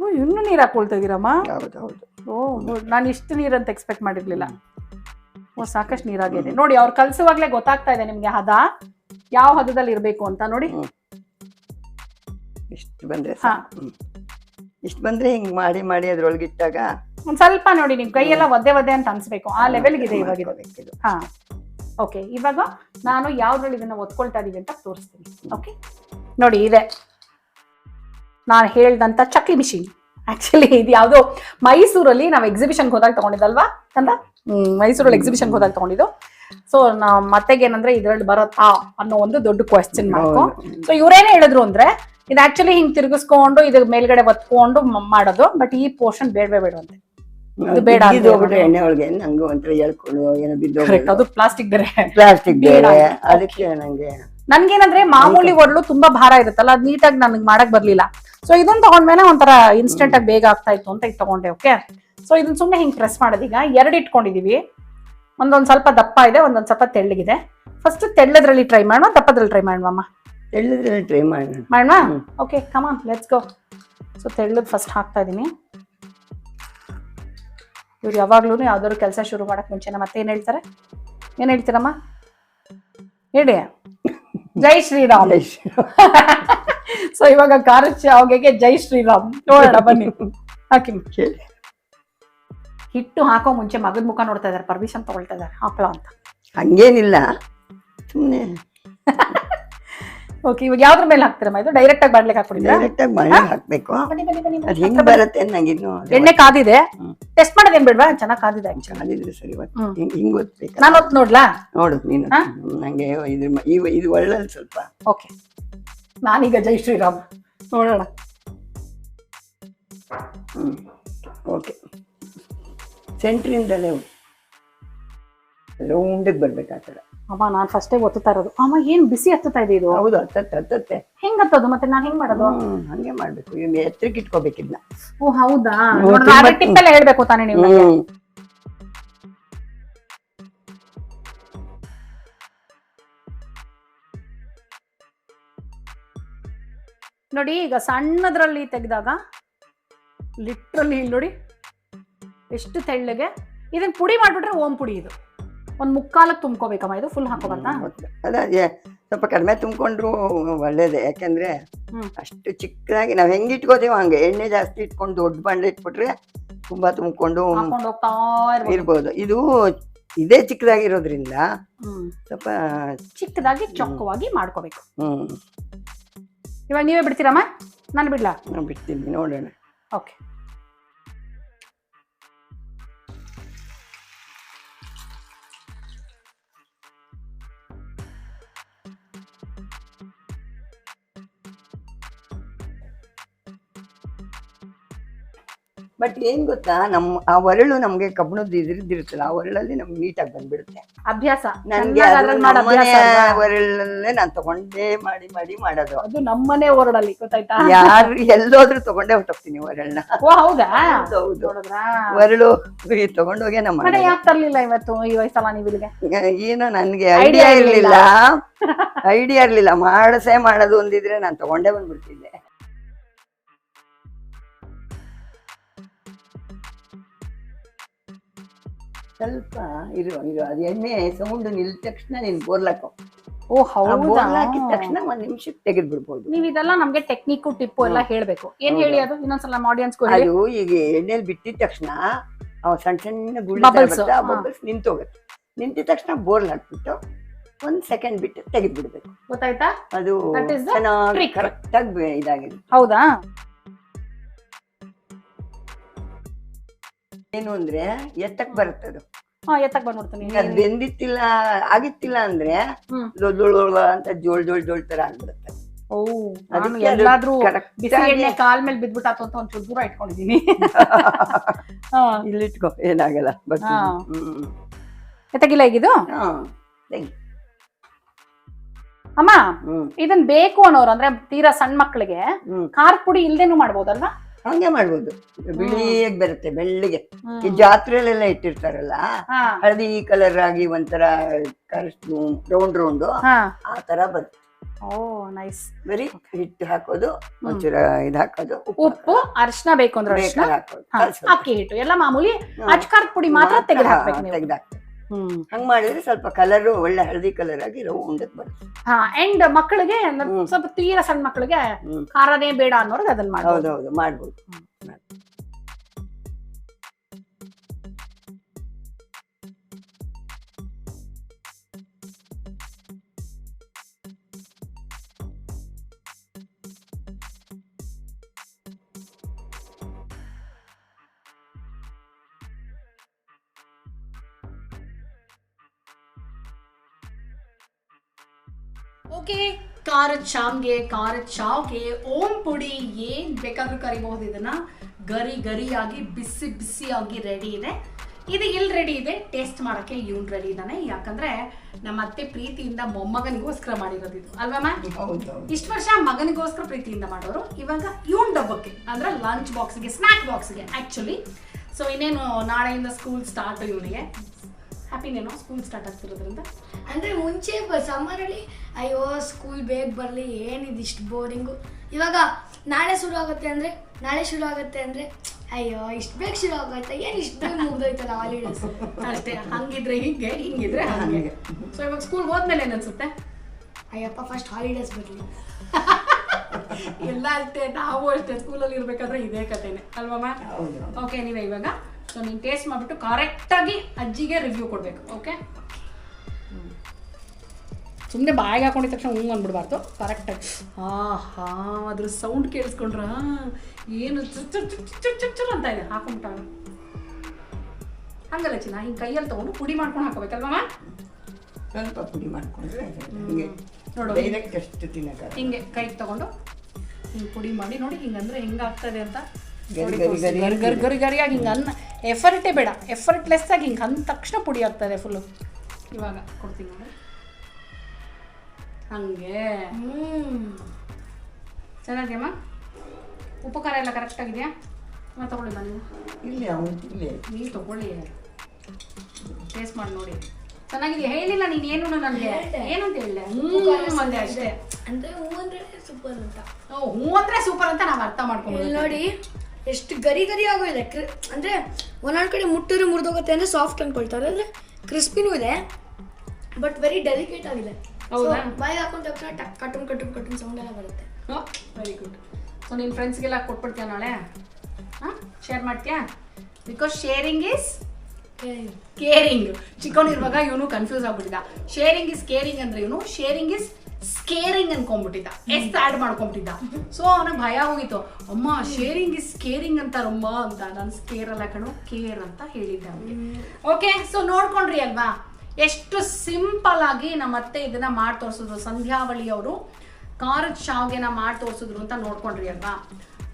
ಓ, ಇನ್ನೂ ನೀರು ಹಾಕೊಳ್ತಾ ಇದೀರಮ್ಮ? ಹೌದು ಹೌದು ಓ ನಾನು ಇಷ್ಟು ನೀರಂತ ಎಕ್ಸ್ಪೆಕ್ಟ್ ಮಾಡಿರ್ಲಿಲ್ಲ. ಓ ಸಾಕಷ್ಟು ನೀರಾಗಿದೆ ನೋಡಿ ಅವ್ರು ಕಲ್ಸುವಾಗ್ಲೇ ಗೊತ್ತಾಗ್ತಾ ಇದೆ ನಿಮ್ಗೆ ಹದ? ಯಾವ ಹದದಲ್ಲಿ ಇರಬೇಕು ಅಂತ ನೋಡಿ. ಇಷ್ಟು ಬಂದ್ರೆ ಹಾ. ಇಷ್ಟು ಬಂದ್ರೆ ಹಿಂಗ್ ಮಾಡಿ ಮಾಡಿ ಅದ್ರೊಳಗೆ ಇಟ್ಟಾಗ ಒಂದ್ ಸ್ವಲ್ಪ ನೋಡಿ ನಿಮ್ ಕೈಯೆಲ್ಲ ಒದ್ದೆ ಒದ್ದೆ ಅಂತ ಅನ್ಸ್ಬೇಕು. ಆ ಲೆವೆಲ್ ಇದೆ ಇವಾಗ ಇದು. ಹಾ. ಓಕೆ ಇವಾಗ ನಾನು ಯಾವ್ದ್ರಲ್ಲಿ ಇದನ್ನ ಒತ್ಕೊಳ್ತಾ ಇದೀವಿ ಅಂತ ತೋರಿಸ್ತೀನಿ. ಓಕೆ ನೋಡಿ ಇದೆ. ನಾನು ಹೇಳ್ದಂತ ಚಕ್ಲಿ ಮಿಷಿನ್ ಆಕ್ಚುಲಿ ಇದು ಯಾವ್ದೋ ಮೈಸೂರಲ್ಲಿ ನಾವು ಎಕ್ಸಿಬಿಷನ್ಗೆ ಹೋದಾಗ ತಗೊಂಡಿದ್ದಲ್ವಾ ಕಂದ ಹ್ಮ್. ಮೈಸೂರಲ್ಲಿ ಎಕ್ಸಿಬಿಷನ್ಗೆ ಹೋದಾಗ ತಗೊಂಡಿದ್ದು. ಸೊ ನಾ ಮತ್ತೆಗೆ ಏನಂದ್ರೆ ಇದ್ರಲ್ಲಿ ಬರತ್ತಾ ಅನ್ನೋ ಒಂದು ದೊಡ್ಡ ಕ್ವಶನ್ ಮಾರ್ಕ್ ಸೊ ಇವ್ರೇನೇ ಹೇಳಿದ್ರು ಅಂದ್ರೆ ಇದು ಆಕ್ಚುಲಿ ಹಿಂಗ್ ತಿರುಗಿಸ್ಕೊಂಡು ಇದು ಮೇಲ್ಗಡೆ ಒತ್ಕೊಂಡು ಮಾಡೋದು ಬಟ್ ಈ ಪೋರ್ಷನ್ ಬೇಡವೇ ಬೇಡ ಅಂತ ಬಿದ್ದು ಹೋಗ್ಬಿಟ್ರೆ ಹೇಳೋದು. ಎಣ್ಣೆ ಒಳಗೆ ನಂಗೆ ಒಂಥರ ಎಳ್ಕೊಳ್ಳು ಏನೋ ಬಿದ್ದು ಅದು ಪ್ಲಾಸ್ಟಿಕ್ ಬೇರೆ. ಪ್ಲಾಸ್ಟಿಕ್ ಬೇಡ ಅಂತ. ಅದಕ್ಕೆ ನಂಗೆ ನನ್ಗೇನಂದ್ರೆ ಮಾಮೂಲಿ ಒಡ್ಲು ತುಂಬಾ ಭಾರ ಇರುತ್ತಲ್ಲ ಅದ್ ನೀಟಾಗಿ ನನಗೆ ಮಾಡಕ್ ಬರ್ಲಿಲ್ಲ. ಸೊ ಇದನ್ನ ತಗೊಂಡ್ಮೇಲೆ ಒಂಥರ ಇನ್ಸ್ಟೆಂಟ್ ಆಗಿ ಬೇಗ ಆಗ್ತಾ ಇತ್ತು ಅಂತ ಇದು ತಗೊಂಡೆ ಓಕೆ ಸೊ ಇದನ್ನ ಸುಮ್ಮನೆ ಹಿಂಗ್ ಪ್ರೆಸ್ ಮಾಡೋದೀಗ. ಎರಡು ಇಟ್ಕೊಂಡಿದೀವಿ. ಒಂದೊಂದ್ ಸ್ವಲ್ಪ ದಪ್ಪ ಇದೆ ಒಂದೊಂದ್ ಸ್ವಲ್ಪ ತೆಳ್ಳಗಿದೆ. ಫಸ್ಟ್ ತೆಳ್ಳದ್ರಲ್ಲಿ ಟ್ರೈ ಮಾಡೋಣ ದಪ್ಪದ್ರಲ್ಲಿ ಟ್ರೈ ಮಾಡುವಮ್ಮ? ಎಳ್ಳಿದ್ರೆ ಟ್ರೈ ಮಾಡೋಣ. ಹ್ಮ್. Okay come on let's go so ತೆಳ್ಳದ್ first ಹಾಕ್ತಾ ಇದ್ದೀನಿ ಇವ್ರು ಯಾವಾಗ್ಲೂ ಯಾವ್ದಾದ್ರು ಕೆಲಸ ಶುರು ಮಾಡಕ್ ಮುಂಚೆನ ಮತ್ತೆ ಏನ್ ಹೇಳ್ತಾರೆ? ಏನ್ ಹೇಳ್ತೀರಮ್ಮ? ಹೇಳಿ. ಜೈ ಶ್ರೀರಾಮ್. ಸೊ ಇವಾಗ ಖಾರದ ಶಾವ್ಗೆಗೆ ಜೈ ಶ್ರೀರಾಮ್. ನೋಡೋಣ ಬನ್ನಿ. ಹಾಕಿ. ಹೇಳಿ. ಹಿಟ್ಟು ಹಾಕೋ ಮುಂಚೆ ಮಗನ ಮುಖ ನೋಡ್ತಾ ಇದಾರೆ ಪರ್ಮಿಷನ್ ತಗೊಳ್ತಾ ಇದ್ದಾರೆ ಹಪ್ಪಳ ಅಂತ. ಹಂಗೇನಿಲ್ಲ. ಸುಮ್ಮನೆ ಓಕೆ ಇವಾಗ ಯಾವ್ದ್ರ ಮೇಲೆ ಹಾಕ್ತೀರಮ್ಮ ಇದು ಡೈರೆಕ್ಟ್ ಆಗಿ ಬಾಡ್ಲಿಕ್ಕೆ ಹಾಕ್ಬಿಡಿದ್ರಾ ಡೈರೆಕ್ಟ್ ಆಗಿ ಮಣ್ಣು ಹಾಕ್ಬೇಕು. ಬನ್ನಿ ಬನ್ನಿ ಬನ್ನಿ ಅದ್ ಬನ್ನಿ. ಬರುತ್ತೆ ನಂಗೆ ಇನ್ನು ಎಣ್ಣೆ ಕಾದಿದೆ. ಟೆಸ್ಟ್ ಮಾಡೋದೇನು ಬಿಡ್ವಾ? ಚೆನ್ನಾಗಿ ಕಾದಿದೆ ಚೆನ್ನಾಗಿದ್ರೆ ಸರಿ ಇವತ್ತು ಹಿಂಗೆ ಹಿಂಗ್ ಹಿಂಗ್ ಗೊತ್ತಬೇಕು? ನಾನು ಹೊತ್ತು ನೋಡ್ಲಾ? ನೋಡು ನೀನು. ನನಗೆ ನಂಗೆ ಇದು ಇವು- ಇದು ಒಳ್ಳೇದು ಸ್ವಲ್ಪ. ಓಕೆ ನಾನೀಗ ಜೈ ಶ್ರೀರಾಮ್. ನೋಡೋಣ. ಹ್ಞೂ ಓಕೆ ಸೆಂಟ್ರಿಂದಲೇ ರೌಂಡಿಗೆ ಬರ್ಬೇಕು ಆ ಥರ. ಅಮ್ಮ ನಾನು ಫಸ್ಟೇ ಒತ್ತುತ್ತಾ ಇರೋದು. ಅಮ್ಮ ಏನು ಬಿಸಿ ಹತ್ತುತ್ತಾ ಇದೆ ಇದು? ಹೌದು ಹತ್ತತ್ತೆ ಹತ್ತತ್ತೆ. ಹೆಂಗ್ ಹತ್ತೋದು? ಮತ್ತೆ ನಾನು ಹೆಂಗ್ ಮಾಡೋದು? ಹ್ಮ್ ಹಂಗೆ ಮಾಡ್ಬೇಕು. ಇವ್ನು ಎತ್ತರಕ್ಕೆ ಇಟ್ಕೋಬೇಕಿದ್ನ ಓ ಹೌದಾ? ನೋಡಿ ನೋಡಿದ್ರೆ ತುಂಬಾ- ಅದೇ ಟಿಪ್ ಹೇಳ್ಬೇಕು ತಾನೇ ನೀವು ನಂಗೆ. ಹ್ಮ್. ನೋಡಿ ಈಗ ಸಣ್ಣದ್ರಲ್ಲಿ ತೆಗೆದಾಗ ಲಿಟ್ರಲ್ಲಿ ಇಲ್ಲಿ ನೋಡಿ ಎಷ್ಟು ತೆಳ್ಳಗೆ? ಇದನ್ನ ಪುಡಿ ಮಾಡ್ಬಿಟ್ರೆ ಓಮ್ ಪುಡಿ ಇದು. ಒಂದ್ ಮುಕ್ಕಾಲಕ್ಕೆ ತುಂಬ್ಕೋಬೇಕಮ್ಮ ಇದು ಫುಲ್ ಹಾಕೋಬಾರ್ದಾ? ಅದೇ ಸ್ವಲ್ಪ ಕಡಿಮೆ ತುಂಬಿಕೊಂಡ್ರು ಒಳ್ಳೇದೇ ಯಾಕಂದ್ರೆ ಅಷ್ಟು ಚಿಕ್ಕದಾಗಿ ನಾವ್ ಹೆಂಗೆ ಇಟ್ಕೋತೀವಿ ಹಂಗೆ ಎಣ್ಣೆ ಜಾಸ್ತಿ ಇಟ್ಕೊಂಡು ದೊಡ್ಡ ಬಂಡೆ ಇಟ್ಬಿಟ್ರೆ ತುಂಬಾ ತುಂಬಿಕೊಂಡು ಇರ್ಬೋದು. ಇದು ಇದೇ ಚಿಕ್ಕದಾಗಿರೋದ್ರಿಂದ ಸ್ವಲ್ಪ ಚಿಕ್ಕದಾಗಿ ಚೊಕ್ಕವಾಗಿ ಮಾಡ್ಕೋಬೇಕು. ಹ್ಮ್. ಇವಾಗ ನೀವೇ ಬಿಡ್ತೀರಮ್ಮ? ನಾನು ಬಿಡ್ಲಾ? ಬಿಡ್ತೀನಿ ನೋಡೋಣ. ಓಕೆ. ಬಟ್ ಏನ್ ಗೊತ್ತಾ? ನಮ್ ಆ ಒರಳು ನಮ್ಗೆ ಕಬ್ಬಣದ ಇದ್ರದ್ದಿರುತ್ತಲ್ಲ ಆ ಒರಳಲ್ಲಿ ನಮ್ಗೆ ನೀಟಾಗಿ ಬಂದ್ಬಿಡುತ್ತೆ. ಅಭ್ಯಾಸ. ನನ್ಗೆ ಅದ್ರಲ್ಲಿ ಮಾಡೋ ಅಭ್ಯಾಸ ಅಲ್ವಾ? ಒರಳಲ್ಲೇ ನಾನ್ ತಗೊಂಡೇ ಮಾಡಿ ಮಾಡಿ ಮಾಡೋದು. ಅದು ನಮ್ಮನೆ ಓರಡಲ್ಲಿ ಗೊತ್ತಾಯ್ತಾ? ಯಾರು ಎಲ್ಲೋದ್ರೂ ತಗೊಂಡೇ ಹೊಟ್ಟೋಗ್ತೀನಿ ಒರಳನ್ನ. ಓ ಹೌದಾ? ಹೌದು ನೋಡಿದ್ರಾ? ಒರಳು ತಗೊಂಡೋಗೆ ನಮ್ಮ ಯಾಕೆ ತರ್ಲಿಲ್ಲ ಇವತ್ತು ಈ ವಯಸ್ಸಲ್ಲ ನೀವು ಏನು ಏನೋ ನನ್ಗೆ ಐಡಿಯಾ ಇರ್ಲಿಲ್ಲ. ಇರ್ಲಿಲ್ಲ. ಐಡಿಯಾ ಇರ್ಲಿಲ್ಲ. ಮಾಡಸೇ ಮಾಡೋದು ಒಂದಿದ್ರೆ ನಾನು ತಗೊಂಡೇ ಬಂದ್ಬಿಡ್ತಿದ್ದೆ. ಸ್ವಲ್ಪ ಇರು ಇರು ಅದು ಎಣ್ಣೆ ಸೌಂಡ್ ನಿಲ್ ತಕ್ಷಣ ನೀನ್ ಬೋರ್ಲಾಕು ಓ ಹೌದಾ? ಬೋರ್ಲಾಕಿದ ತಕ್ಷಣ ಒಂದ್ ನಿಮಿಷಕ್ಕೆ ತೆಗೆದು ಬಿಡ್ಬೋದು ನೀವ್ ಇದೆಲ್ಲ ನಮ್ಗೆ ಟೆಕ್ನಿಕ್ ಟಿಪ್ಪು ಎಲ್ಲ ಹೇಳ್ಬೇಕು. ಏನ್ ಹೇಳಿ ಅದು? ಇನ್ನೊಂದ್ಸಲ ನಮ್ಮ ಆಡಿಯನ್ಸ್ ಅದು ಈಗ ಎಣ್ಣೆಲಿ ಬಿಟ್ಟಿದ ತಕ್ಷಣ ಅವ ಸಣ್ಣ ಸಣ್ಣ ಗುಳ್ಳೆ Bubbles, ಹಾ. ಬಬಲ್ಸ್ ನಿಂತೋಗುತ್ತೆ ನಿಂತಿದ ತಕ್ಷಣ ಬೋರ್ಲ್ ಹಾಕ್ಬಿಟ್ಟು ಒಂದ್ ಸೆಕೆಂಡ್ ಬಿಟ್ಟು ತೆಗೆದು ಬಿಡ್ಬೇಕು ಗೊತ್ತಾಯ್ತಾ? ಅದು That is the ಚೆನ್ನಾಗಿ trick. ಕರೆಕ್ಟ್ ಆಗಿ ಇದಾಗಿದೆ. ಹೌದಾ? ಏನು ಅಂದ್ರೆ ಎತ್ತಕ್ ಬರುತ್ತದು. ಹಾ ಎತ್ತಕ್ ಬಂದ್ಬಿಡ್ತೀನಿ. ಅದ್ ಬೆಂದಿತ್ತಿಲ್ಲ ಆಗಿತ್ತಿಲ್ಲ ಅಂದ್ರೆ. ಲೊಳ್ಳೊಳ್ಳ ಅಂತ ಜೋಳ್ ಜೋಳ್ ಜೋಳ್ ತರ ಆಗ್ಬಿಡುತ್ತೆ. ಓ ನಾನು ಎಲ್ಲಾದ್ರೂ ಬಿಸಿ ಎಣ್ಣೆ ಕಾಲ್ ಮೇಲೆ ಬಿದ್ಬಿಟ್ಟಾತು ಅಂತ ಒಂದ್ ದೂರ ಇಟ್ಕೊಂಡಿದೀನಿ. ಇಲ್ಲಿಟ್ಕೋ ಏನಾಗಲ್ಲ ಬಟ್ ಎತ್ತಗಿಲ್ಲ ಈಗಿದು. ಅಮ್ಮ ಇದನ್ ಬೇಕು ಅನ್ನೋರು ಅಂದ್ರೆ ತೀರಾ ಸಣ್ಣ ಮಕ್ಳಿಗೆ ಖಾರ ಪುಡಿ ಇಲ್ದೇನು ಮಾಡ್ಬೋದಲ್ವಾ? ಹಂಗೆ ಮಾಡ್ಬೋದು ಬಿಳಿಯಾಗಿ ಬರುತ್ತೆ ಬೆಳ್ಳಿಗೆ. ಈ ಜಾತ್ರೆಲೆಲ್ಲ ಇಟ್ಟಿರ್ತಾರಲ್ಲ ಹಳದಿ ಕಲರ್ ಆಗಿ ಒಂಥರ ರೌಂಡ್ ರೌಂಡ್ ಆ ತರ ಬರುತ್ತೆ. ಓ ನೈಸ್ ಬರೀ ಹಿಟ್ಟು ಹಾಕೋದು ಒಂಚೂರ ಇದ್ ಹಾಕೋದು ಉಪ್ಪು ಅರಿಶಿನ ಬೇಕು ಅಂದ್ರೆ ಅಕ್ಕಿ ಹಿಟ್ಟು ಎಲ್ಲ ಮಾಮೂಲಿ ಅಚ್ ಪುಡಿ ಮಾತ್ರ ತೆಗೆದು ಹಾಕ್ಬೇಕು. ಹ್ಮ್. ಹಂಗ್ ಮಾಡಿದ್ರೆ ಸ್ವಲ್ಪ ಕಲರ್ ಒಳ್ಳೆ ಹಳದಿ ಕಲರ್ ಆಗಿ ರೌಂಡ್ ಬರುತ್ತೆ. ಹಾ ಅಂಡ್ ಮಕ್ಕಳಿಗೆ ಸ್ವಲ್ಪ ತೀರಾ ಸಣ್ಣ ಮಕ್ಕಳಿಗೆ ಖಾರನೇ ಬೇಡ ಅನ್ನೋರ್ಗೆ ಅದನ್ನ ಮಾಡ್ಬೋದು. ಹೌದೌದು ಮಾಡ್ಬೋದು. ಓಕೆ ಖಾರದ ಶಾಮ್ಗೆ ಖಾರದ ಚಾವ್ಗೆ ಓಂ ಪುಡಿ ಏನ್ ಬೇಕಾದ್ರೂ ಕರಿಬಹುದು. ಇದನ್ನ ಗರಿ ಗರಿಯಾಗಿ ಬಿಸಿ ಬಿಸಿಯಾಗಿ ರೆಡಿ ಇದೆ. ಇದು ಎಲ್ಲಿ ರೆಡಿ ಇದೆ? ಟೇಸ್ಟ್ ಮಾಡಕ್ಕೆ ಇವ್ನ್ ರೆಡಿ ಇದ್ದಾನೆ. ಯಾಕಂದ್ರೆ ನಮ್ಮ ಅತ್ತೆ ಪ್ರೀತಿಯಿಂದ ಮೊಮ್ಮಗನಿಗೋಸ್ಕರ ಮಾಡಿರೋದು ಇದು. ಅಲ್ವಾ ಮ್ಯಾಮ್ ಇಷ್ಟು ವರ್ಷ ಮಗನಿಗೋಸ್ಕರ ಪ್ರೀತಿಯಿಂದ ಮಾಡೋರು. ಇವಾಗ ಇವನ್ ಡಬ್ಬಕ್ಕೆ ಅಂದ್ರೆ ಲಂಚ್ ಬಾಕ್ಸ್ಗೆ ಸ್ನಾಕ್ ಬಾಕ್ಸ್ಗೆ ಆಕ್ಚುಲಿ ಸೊ ಇನ್ನೇನು ನಾಳೆಯಿಂದ ಸ್ಕೂಲ್ ಸ್ಟಾರ್ಟ್ ಇವನಿಗೆ. ಹ್ಯಾಪಿನೇನೋ ಸ್ಕೂಲ್ ಸ್ಟಾರ್ಟ್ ಆಗ್ತಿರೋದ್ರಿಂದ. ಅಂದ್ರೆ ಮುಂಚೆ ಸಮ್ಮರ್ ಅಲ್ಲಿ ಅಯ್ಯೋ ಸ್ಕೂಲ್ ಬೇಗ ಬರಲಿ ಏನಿದು ಇಷ್ಟು ಬೋರಿಂಗು ಇವಾಗ ನಾಳೆ ಶುರು ಆಗುತ್ತೆ ಅಂದ್ರೆ ನಾಳೆ ಶುರು ಆಗುತ್ತೆ ಅಂದ್ರೆ ಅಯ್ಯೋ ಇಷ್ಟು ಬೇಗ ಶುರು ಆಗುತ್ತೆ ಏನು ಇಷ್ಟು ಬೇಗ ಮುಗ್ದೋಯ್ತಲ್ಲ ಹಾಲಿಡೇಸ್ ಅಷ್ಟೇ ಹಂಗಿದ್ರೆ ಹಿಂಗೆ ಹಿಂಗಿದ್ರೆ ಹಂಗೆ. ಸೊ ಇವಾಗ ಸ್ಕೂಲ್ ಹೋದ್ಮೇಲೆ ಏನನ್ಸುತ್ತೆ? ಅನ್ಸುತ್ತೆ ಅಯ್ಯಪ್ಪ ಫಸ್ಟ್ ಹಾಲಿಡೇಸ್ ಬರಲಿ. ಎಲ್ಲ ಅಷ್ಟೇ ನಾವು ಅಷ್ಟೇ ಸ್ಕೂಲಲ್ಲಿ ಇರ್ಬೇಕಾದ್ರೆ ಇದೇ ಕಥೆನೆ. ಅಲ್ವಾ ಮ್ಯಾಮ್ ಓಕೆ ನೀವೇ ಇವಾಗ ಸೊ ನೀನು ಟೇಸ್ಟ್ ಮಾಡಿಬಿಟ್ಟು ಕರೆಕ್ಟಾಗಿ ಅಜ್ಜಿಗೆ ರಿವ್ಯೂ ಕೊಡಬೇಕು ಓಕೆ ಸುಮ್ಮನೆ ಬಾಯಿಗೆ ಹಾಕೊಂಡಿದ ತಕ್ಷಣ ಹ್ಞೂ ಅಂದ್ಬಿಡ್ಬಾರ್ದು. ಕರೆಕ್ಟಾಗಿ ಆಹಾ ಹಾ ಅದ್ರ ಸೌಂಡ್ ಕೇಳಿಸ್ಕೊಂಡ್ರ? ಏನು ಚುರ್ ಚುರ್ ಚುರ್ ಚುರ್ ಚುರ್ ಚುರ್ ಅಂತ ಇದೆ. ಹಾಕೊಂಡ್ಬಿಟ್ಟು ಹಂಗಲ್ಲ ಚಿನ್ನ ಹಿಂಗೆ ಕೈಯಲ್ಲಿ ತೊಗೊಂಡು ಪುಡಿ ಮಾಡ್ಕೊಂಡು ಹಾಕೋಬೇಕಲ್ವಾ ಸ್ವಲ್ಪ ಪುಡಿ ಮಾಡ್ಕೊಂಡ್ರೆ ಹಿಂಗೆ ನೋಡು. ಅಷ್ಟು ತಿನ್ನಕ ಹಿಂಗೆ ಕೈಗೆ ತಗೊಂಡು ಹಿಂಗೆ ಪುಡಿ ಮಾಡಿ ನೋಡಿ ಹಿಂಗಂದ್ರೆ ಹೆಂಗಾಗ್ತದೆ ಅಂತ. ಗರಿ ನೋಡಿ ಗರಿ ತೋರ್ಸಿ. ಗರಿ ಗರಿ ಗರಿ ಗರಿ ಗರಿಯಾಗಿ ಹಿಂಗೆ ಅನ್ನ ಎಫರ್ಟೇ ಬೇಡ. ಎಫರ್ಟ್ಲೆಸ್ ಆಗಿ ಹಿಂಗೆ ಅಂದ ತಕ್ಷಣ ಪುಡಿ ಆಗ್ತದೆ ಫುಲ್ಲು ಇವಾಗ ಕೊಡ್ತೀನಿ ನೋಡಿ. ಹಂಗೆ. ಹ್ಮ್. ಚೆನ್ನಾಗಿದೆಯಮ್ಮ ಉಪ್ಪು ಖಾರ ಎಲ್ಲ ಕರೆಕ್ಟ್ ಆಗಿದೆಯಾ? ನಾ ತಗೊಳ್ಳಿ ಬನ್ನಿ. ಇಲ್ಲಿ ಇಲ್ಲಿ. ನೀವು ತಗೊಳ್ಳಿ. ಟೇಸ್ಟ್ ಮಾಡಿ ನೋಡಿ. ಚೆನ್ನಾಗಿದೆಯಾ? ಹೇಳಿಲ್ಲ ನೀನು ಏನು ನನಗೆ ಏನು ಅಂತ ಖಾರ ಹ್ಞೂ ಅಂದೆ ಅಷ್ಟೇ. ಅಂದ್ರೆ ಹೂ ಅಂದ್ರೆ ಸೂಪರ್ ಅಂತ. ಓ, ಹ್ಞೂ ಅಂದ್ರೆ ಸೂಪರ್ ಅಂತ ನಾವು ಅರ್ಥ ಇಲ್ಲಿ ಮಾಡ್ಕೊಂಡು ನೋಡಿ. ಎಷ್ಟು ಗರಿ ಗರಿ ಇದೆ. ಕ್ರಿ- ಅಂದರೆ ಒಂದೊಂದು ಕಡೆ ಮುಟ್ಟಿದ್ರೆ ಮುರಿದೋಗುತ್ತೆ ಅಂದರೆ ಸಾಫ್ಟ್ ಅಂದ್ಕೊಳ್ತಾರೆ ಅಂದರೆ ಕ್ರಿಸ್ಪಿನೂ ಇದೆ ಬಟ್ ವೆರಿ ಡೆಲಿಕೇಟ್ ಆಗಿದೆ. ಹೌದಾ? ಬಾಯಿ ಹಾಕೊಂಡ ತಕ್ಷಣ ಟಕ್ ಕಟುಮ್ ಕಟುಮ್ ಕಟುಮ್ ಸೌಂಡ್ ಎಲ್ಲ ಬರುತ್ತೆ. ವೆರಿ ಗುಡ್ ಸೊ ನಿನ್ನ ಫ್ರೆಂಡ್ಸ್ಗೆಲ್ಲ ಕೊಟ್ಬಿಡ್ತೀಯ ನಾಳೆ? ಹಾಂ ಶೇರ್ ಮಾಡ್ತೀಯಾ? ಬಿಕಾಸ್ ಶೇರಿಂಗ್ ಈಸ್ ಕೇರಿಂಗ್ ಚಿಕ್ಕವನಿರುವಾಗ ಇವನು ಕನ್ಫ್ಯೂಸ್ ಆಗ್ಬಿಟ್ಟಿದ್ದ. ಶೇರಿಂಗ್ ಇಸ್ ಕೇರಿಂಗ್ ಅಂದರೆ ಇವನು ಶೇರಿಂಗ್ ಇಸ್ ಸ್ಕೇರಿಂಗ್ ಅನ್ಕೊಂಡ್ಬಿಟ್ಟಿದ್ದ. ಎಸ್ ಆಡ್ ಮಾಡ್ಕೊಂಬಿಟ್ಟಿದ್ದ ಸೊ ಅವನಿಗೆ ಭಯ ಹೋಗಿತ್ತು. ಅಮ್ಮ ಶೇರಿಂಗ್ ಇಸ್ ಕೇರಿಂಗ್ ಅಂತಾರಮ್ಮ ಅಂತ. ನಾನು ಸ್ಕೇರ್ ಅಲ್ಲ ಕಣು ಕೇರ್ ಅಂತ ಹೇಳಿದ್ದೆ ಅವನಿಗೆ. ಓಕೆ ಸೊ ನೋಡ್ಕೊಂಡ್ರಿ ಅಲ್ವಾ? ಎಷ್ಟು ಸಿಂಪಲ್ ಆಗಿ ನಮ್ಮ ಅತ್ತೆ ಇದನ್ನ ಮಾಡಿ ತೋರಿಸಿದ್ರು. ಸಂಧ್ಯಾವಳಿ ಅವರು ಖಾರದ ಶಾವ್ಗೆನ ಮಾಡಿ ತೋರಿಸಿದ್ರು ಅಂತ ನೋಡ್ಕೊಂಡ್ರಿ ಅಲ್ವಾ?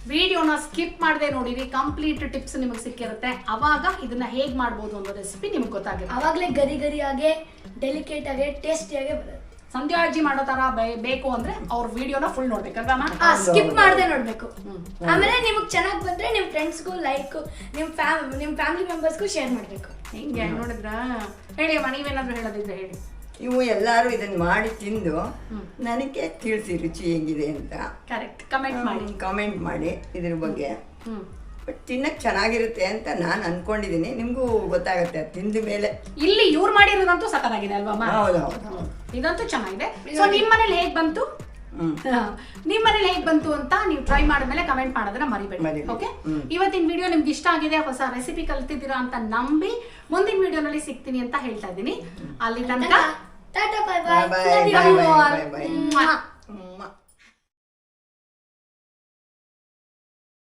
ವಿಡಿಯೋನ ಸ್ಕಿಪ್ ಮಾಡದೆ ನೋಡಿರಿ. ಕಂಪ್ಲೀಟ್ ಟಿಪ್ಸ್ ನಿಮಗೆ ಸಿಕ್ಕಿರುತ್ತೆ. ಅವಾಗ ಇದನ್ನ ಹೇಗೆ ಮಾಡ್ಬೋದು ಅನ್ನೋ ರೆಸಿಪಿ ನಿಮ್ಗೆ ಗೊತ್ತಾಗುತ್ತೆ. ಅವಾಗಲೇ ಗರಿ ಗರಿಯಾಗೆ ಡೆಲಿಕೇಟ್ ಆಗಿ ಟೇಸ್ಟಿಯಾಗೆ ಬರುತ್ತೆ. ಸಂಧ್ಯಾ ಅಜ್ಜಿ ಮಾಡೋ ತರ ಬೇ- ಬೇಕು ಅಂದ್ರೆ ಅವ್ರ ವಿಡಿಯೋನ ಫುಲ್ ನೋಡ್ಬೇಕಲ್ವಾ ಸ್ಕಿಪ್ ಮಾಡದೆ ನೋಡ್ಬೇಕು. ಆಮೇಲೆ ನಿಮ್ಗೆ ಚೆನ್ನಾಗಿ ಬಂದ್ರೆ ನಿಮ್ಮ ಫ್ರೆಂಡ್ಸ್ಗೂ ಲೈಕ್ ನಿಮ್ಮ ಫ್ಯಾಮ್ ನಿಮ್ಮ ಫ್ಯಾಮಿಲಿ ಮೆಂಬರ್ಸ್ಗೂ ಶೇರ್ ಮಾಡಬೇಕು. ಹಿಂಗೆ ನೋಡಿದ್ರ? ಹೇಳಿ ಅಮ್ಮ ನೀವೇನಾದ್ರೂ ಹೇಳೋದಿದ್ರೆ ಹೇಳಿ. ಇವು ಎಲ್ಲಾರು ಇದನ್ನ ಮಾಡಿ ತಿಂದು ನನಗೆ ತಿಳಿಸಿ ರುಚಿ ಹೇಗಿದೆ ಅಂತ. ಕರೆಕ್ಟ್ ಕಮೆಂಟ್ ಮಾಡಿ. ಕಮೆಂಟ್ ಮಾಡಿ ಇದ್ರ ಬಗ್ಗೆ. ಹ್ಮ್. ಬಟ್ ತಿನ್ನಕ್ ಚೆನ್ನಾಗಿರುತ್ತೆ ಅಂತ ನಾನು ಅನ್ಕೊಂಡಿದ್ದೀನಿ ನಿಮ್ಗೂ ಗೊತ್ತಾಗುತ್ತೆ ಅದ್ ತಿಂದ ಮೇಲೆ. ಇಲ್ಲಿ ಇವ್ರು ಮಾಡಿರೋದಂತೂ ಸಖತ್ತಾಗಿದೆ ಅಲ್ವಾ ಅಮ್ಮ? ಹೌದು ಹೌದು ಇದಂತೂ ಚೆನ್ನಾಗಿದೆ. ಸೊ ನಿಮ್ಮ ಮನೇಲಿ ಹೇಗ್ ಬಂತು? ನಿಮ್ಮ ಮನೇಲಿ ಹೇಗ್ ಬಂತು ಅಂತ ನೀವು ಟ್ರೈ ಮಾಡಿದ್ಮೇಲೆ ಕಮೆಂಟ್ ಮಾಡೋದನ್ನ ಮರಿಬೇಡಿ ಮರಿಬೇಡಿ. ಓಕೆ ಇವತ್ತಿನ ವಿಡಿಯೋ ನಿಮ್ಗೆ ಇಷ್ಟ ಆಗಿದೆ ಹೊಸ ರೆಸಿಪಿ ಕಲ್ತಿದ್ದೀರಾ ಅಂತ ನಂಬಿ ಮುಂದಿನ ವಿಡಿಯೋನಲ್ಲಿ ಸಿಗ್ತೀನಿ ಅಂತ ಹೇಳ್ತಾ ಇದ್ದೀನಿ. ಅಲ್ಲಿ ತನಕ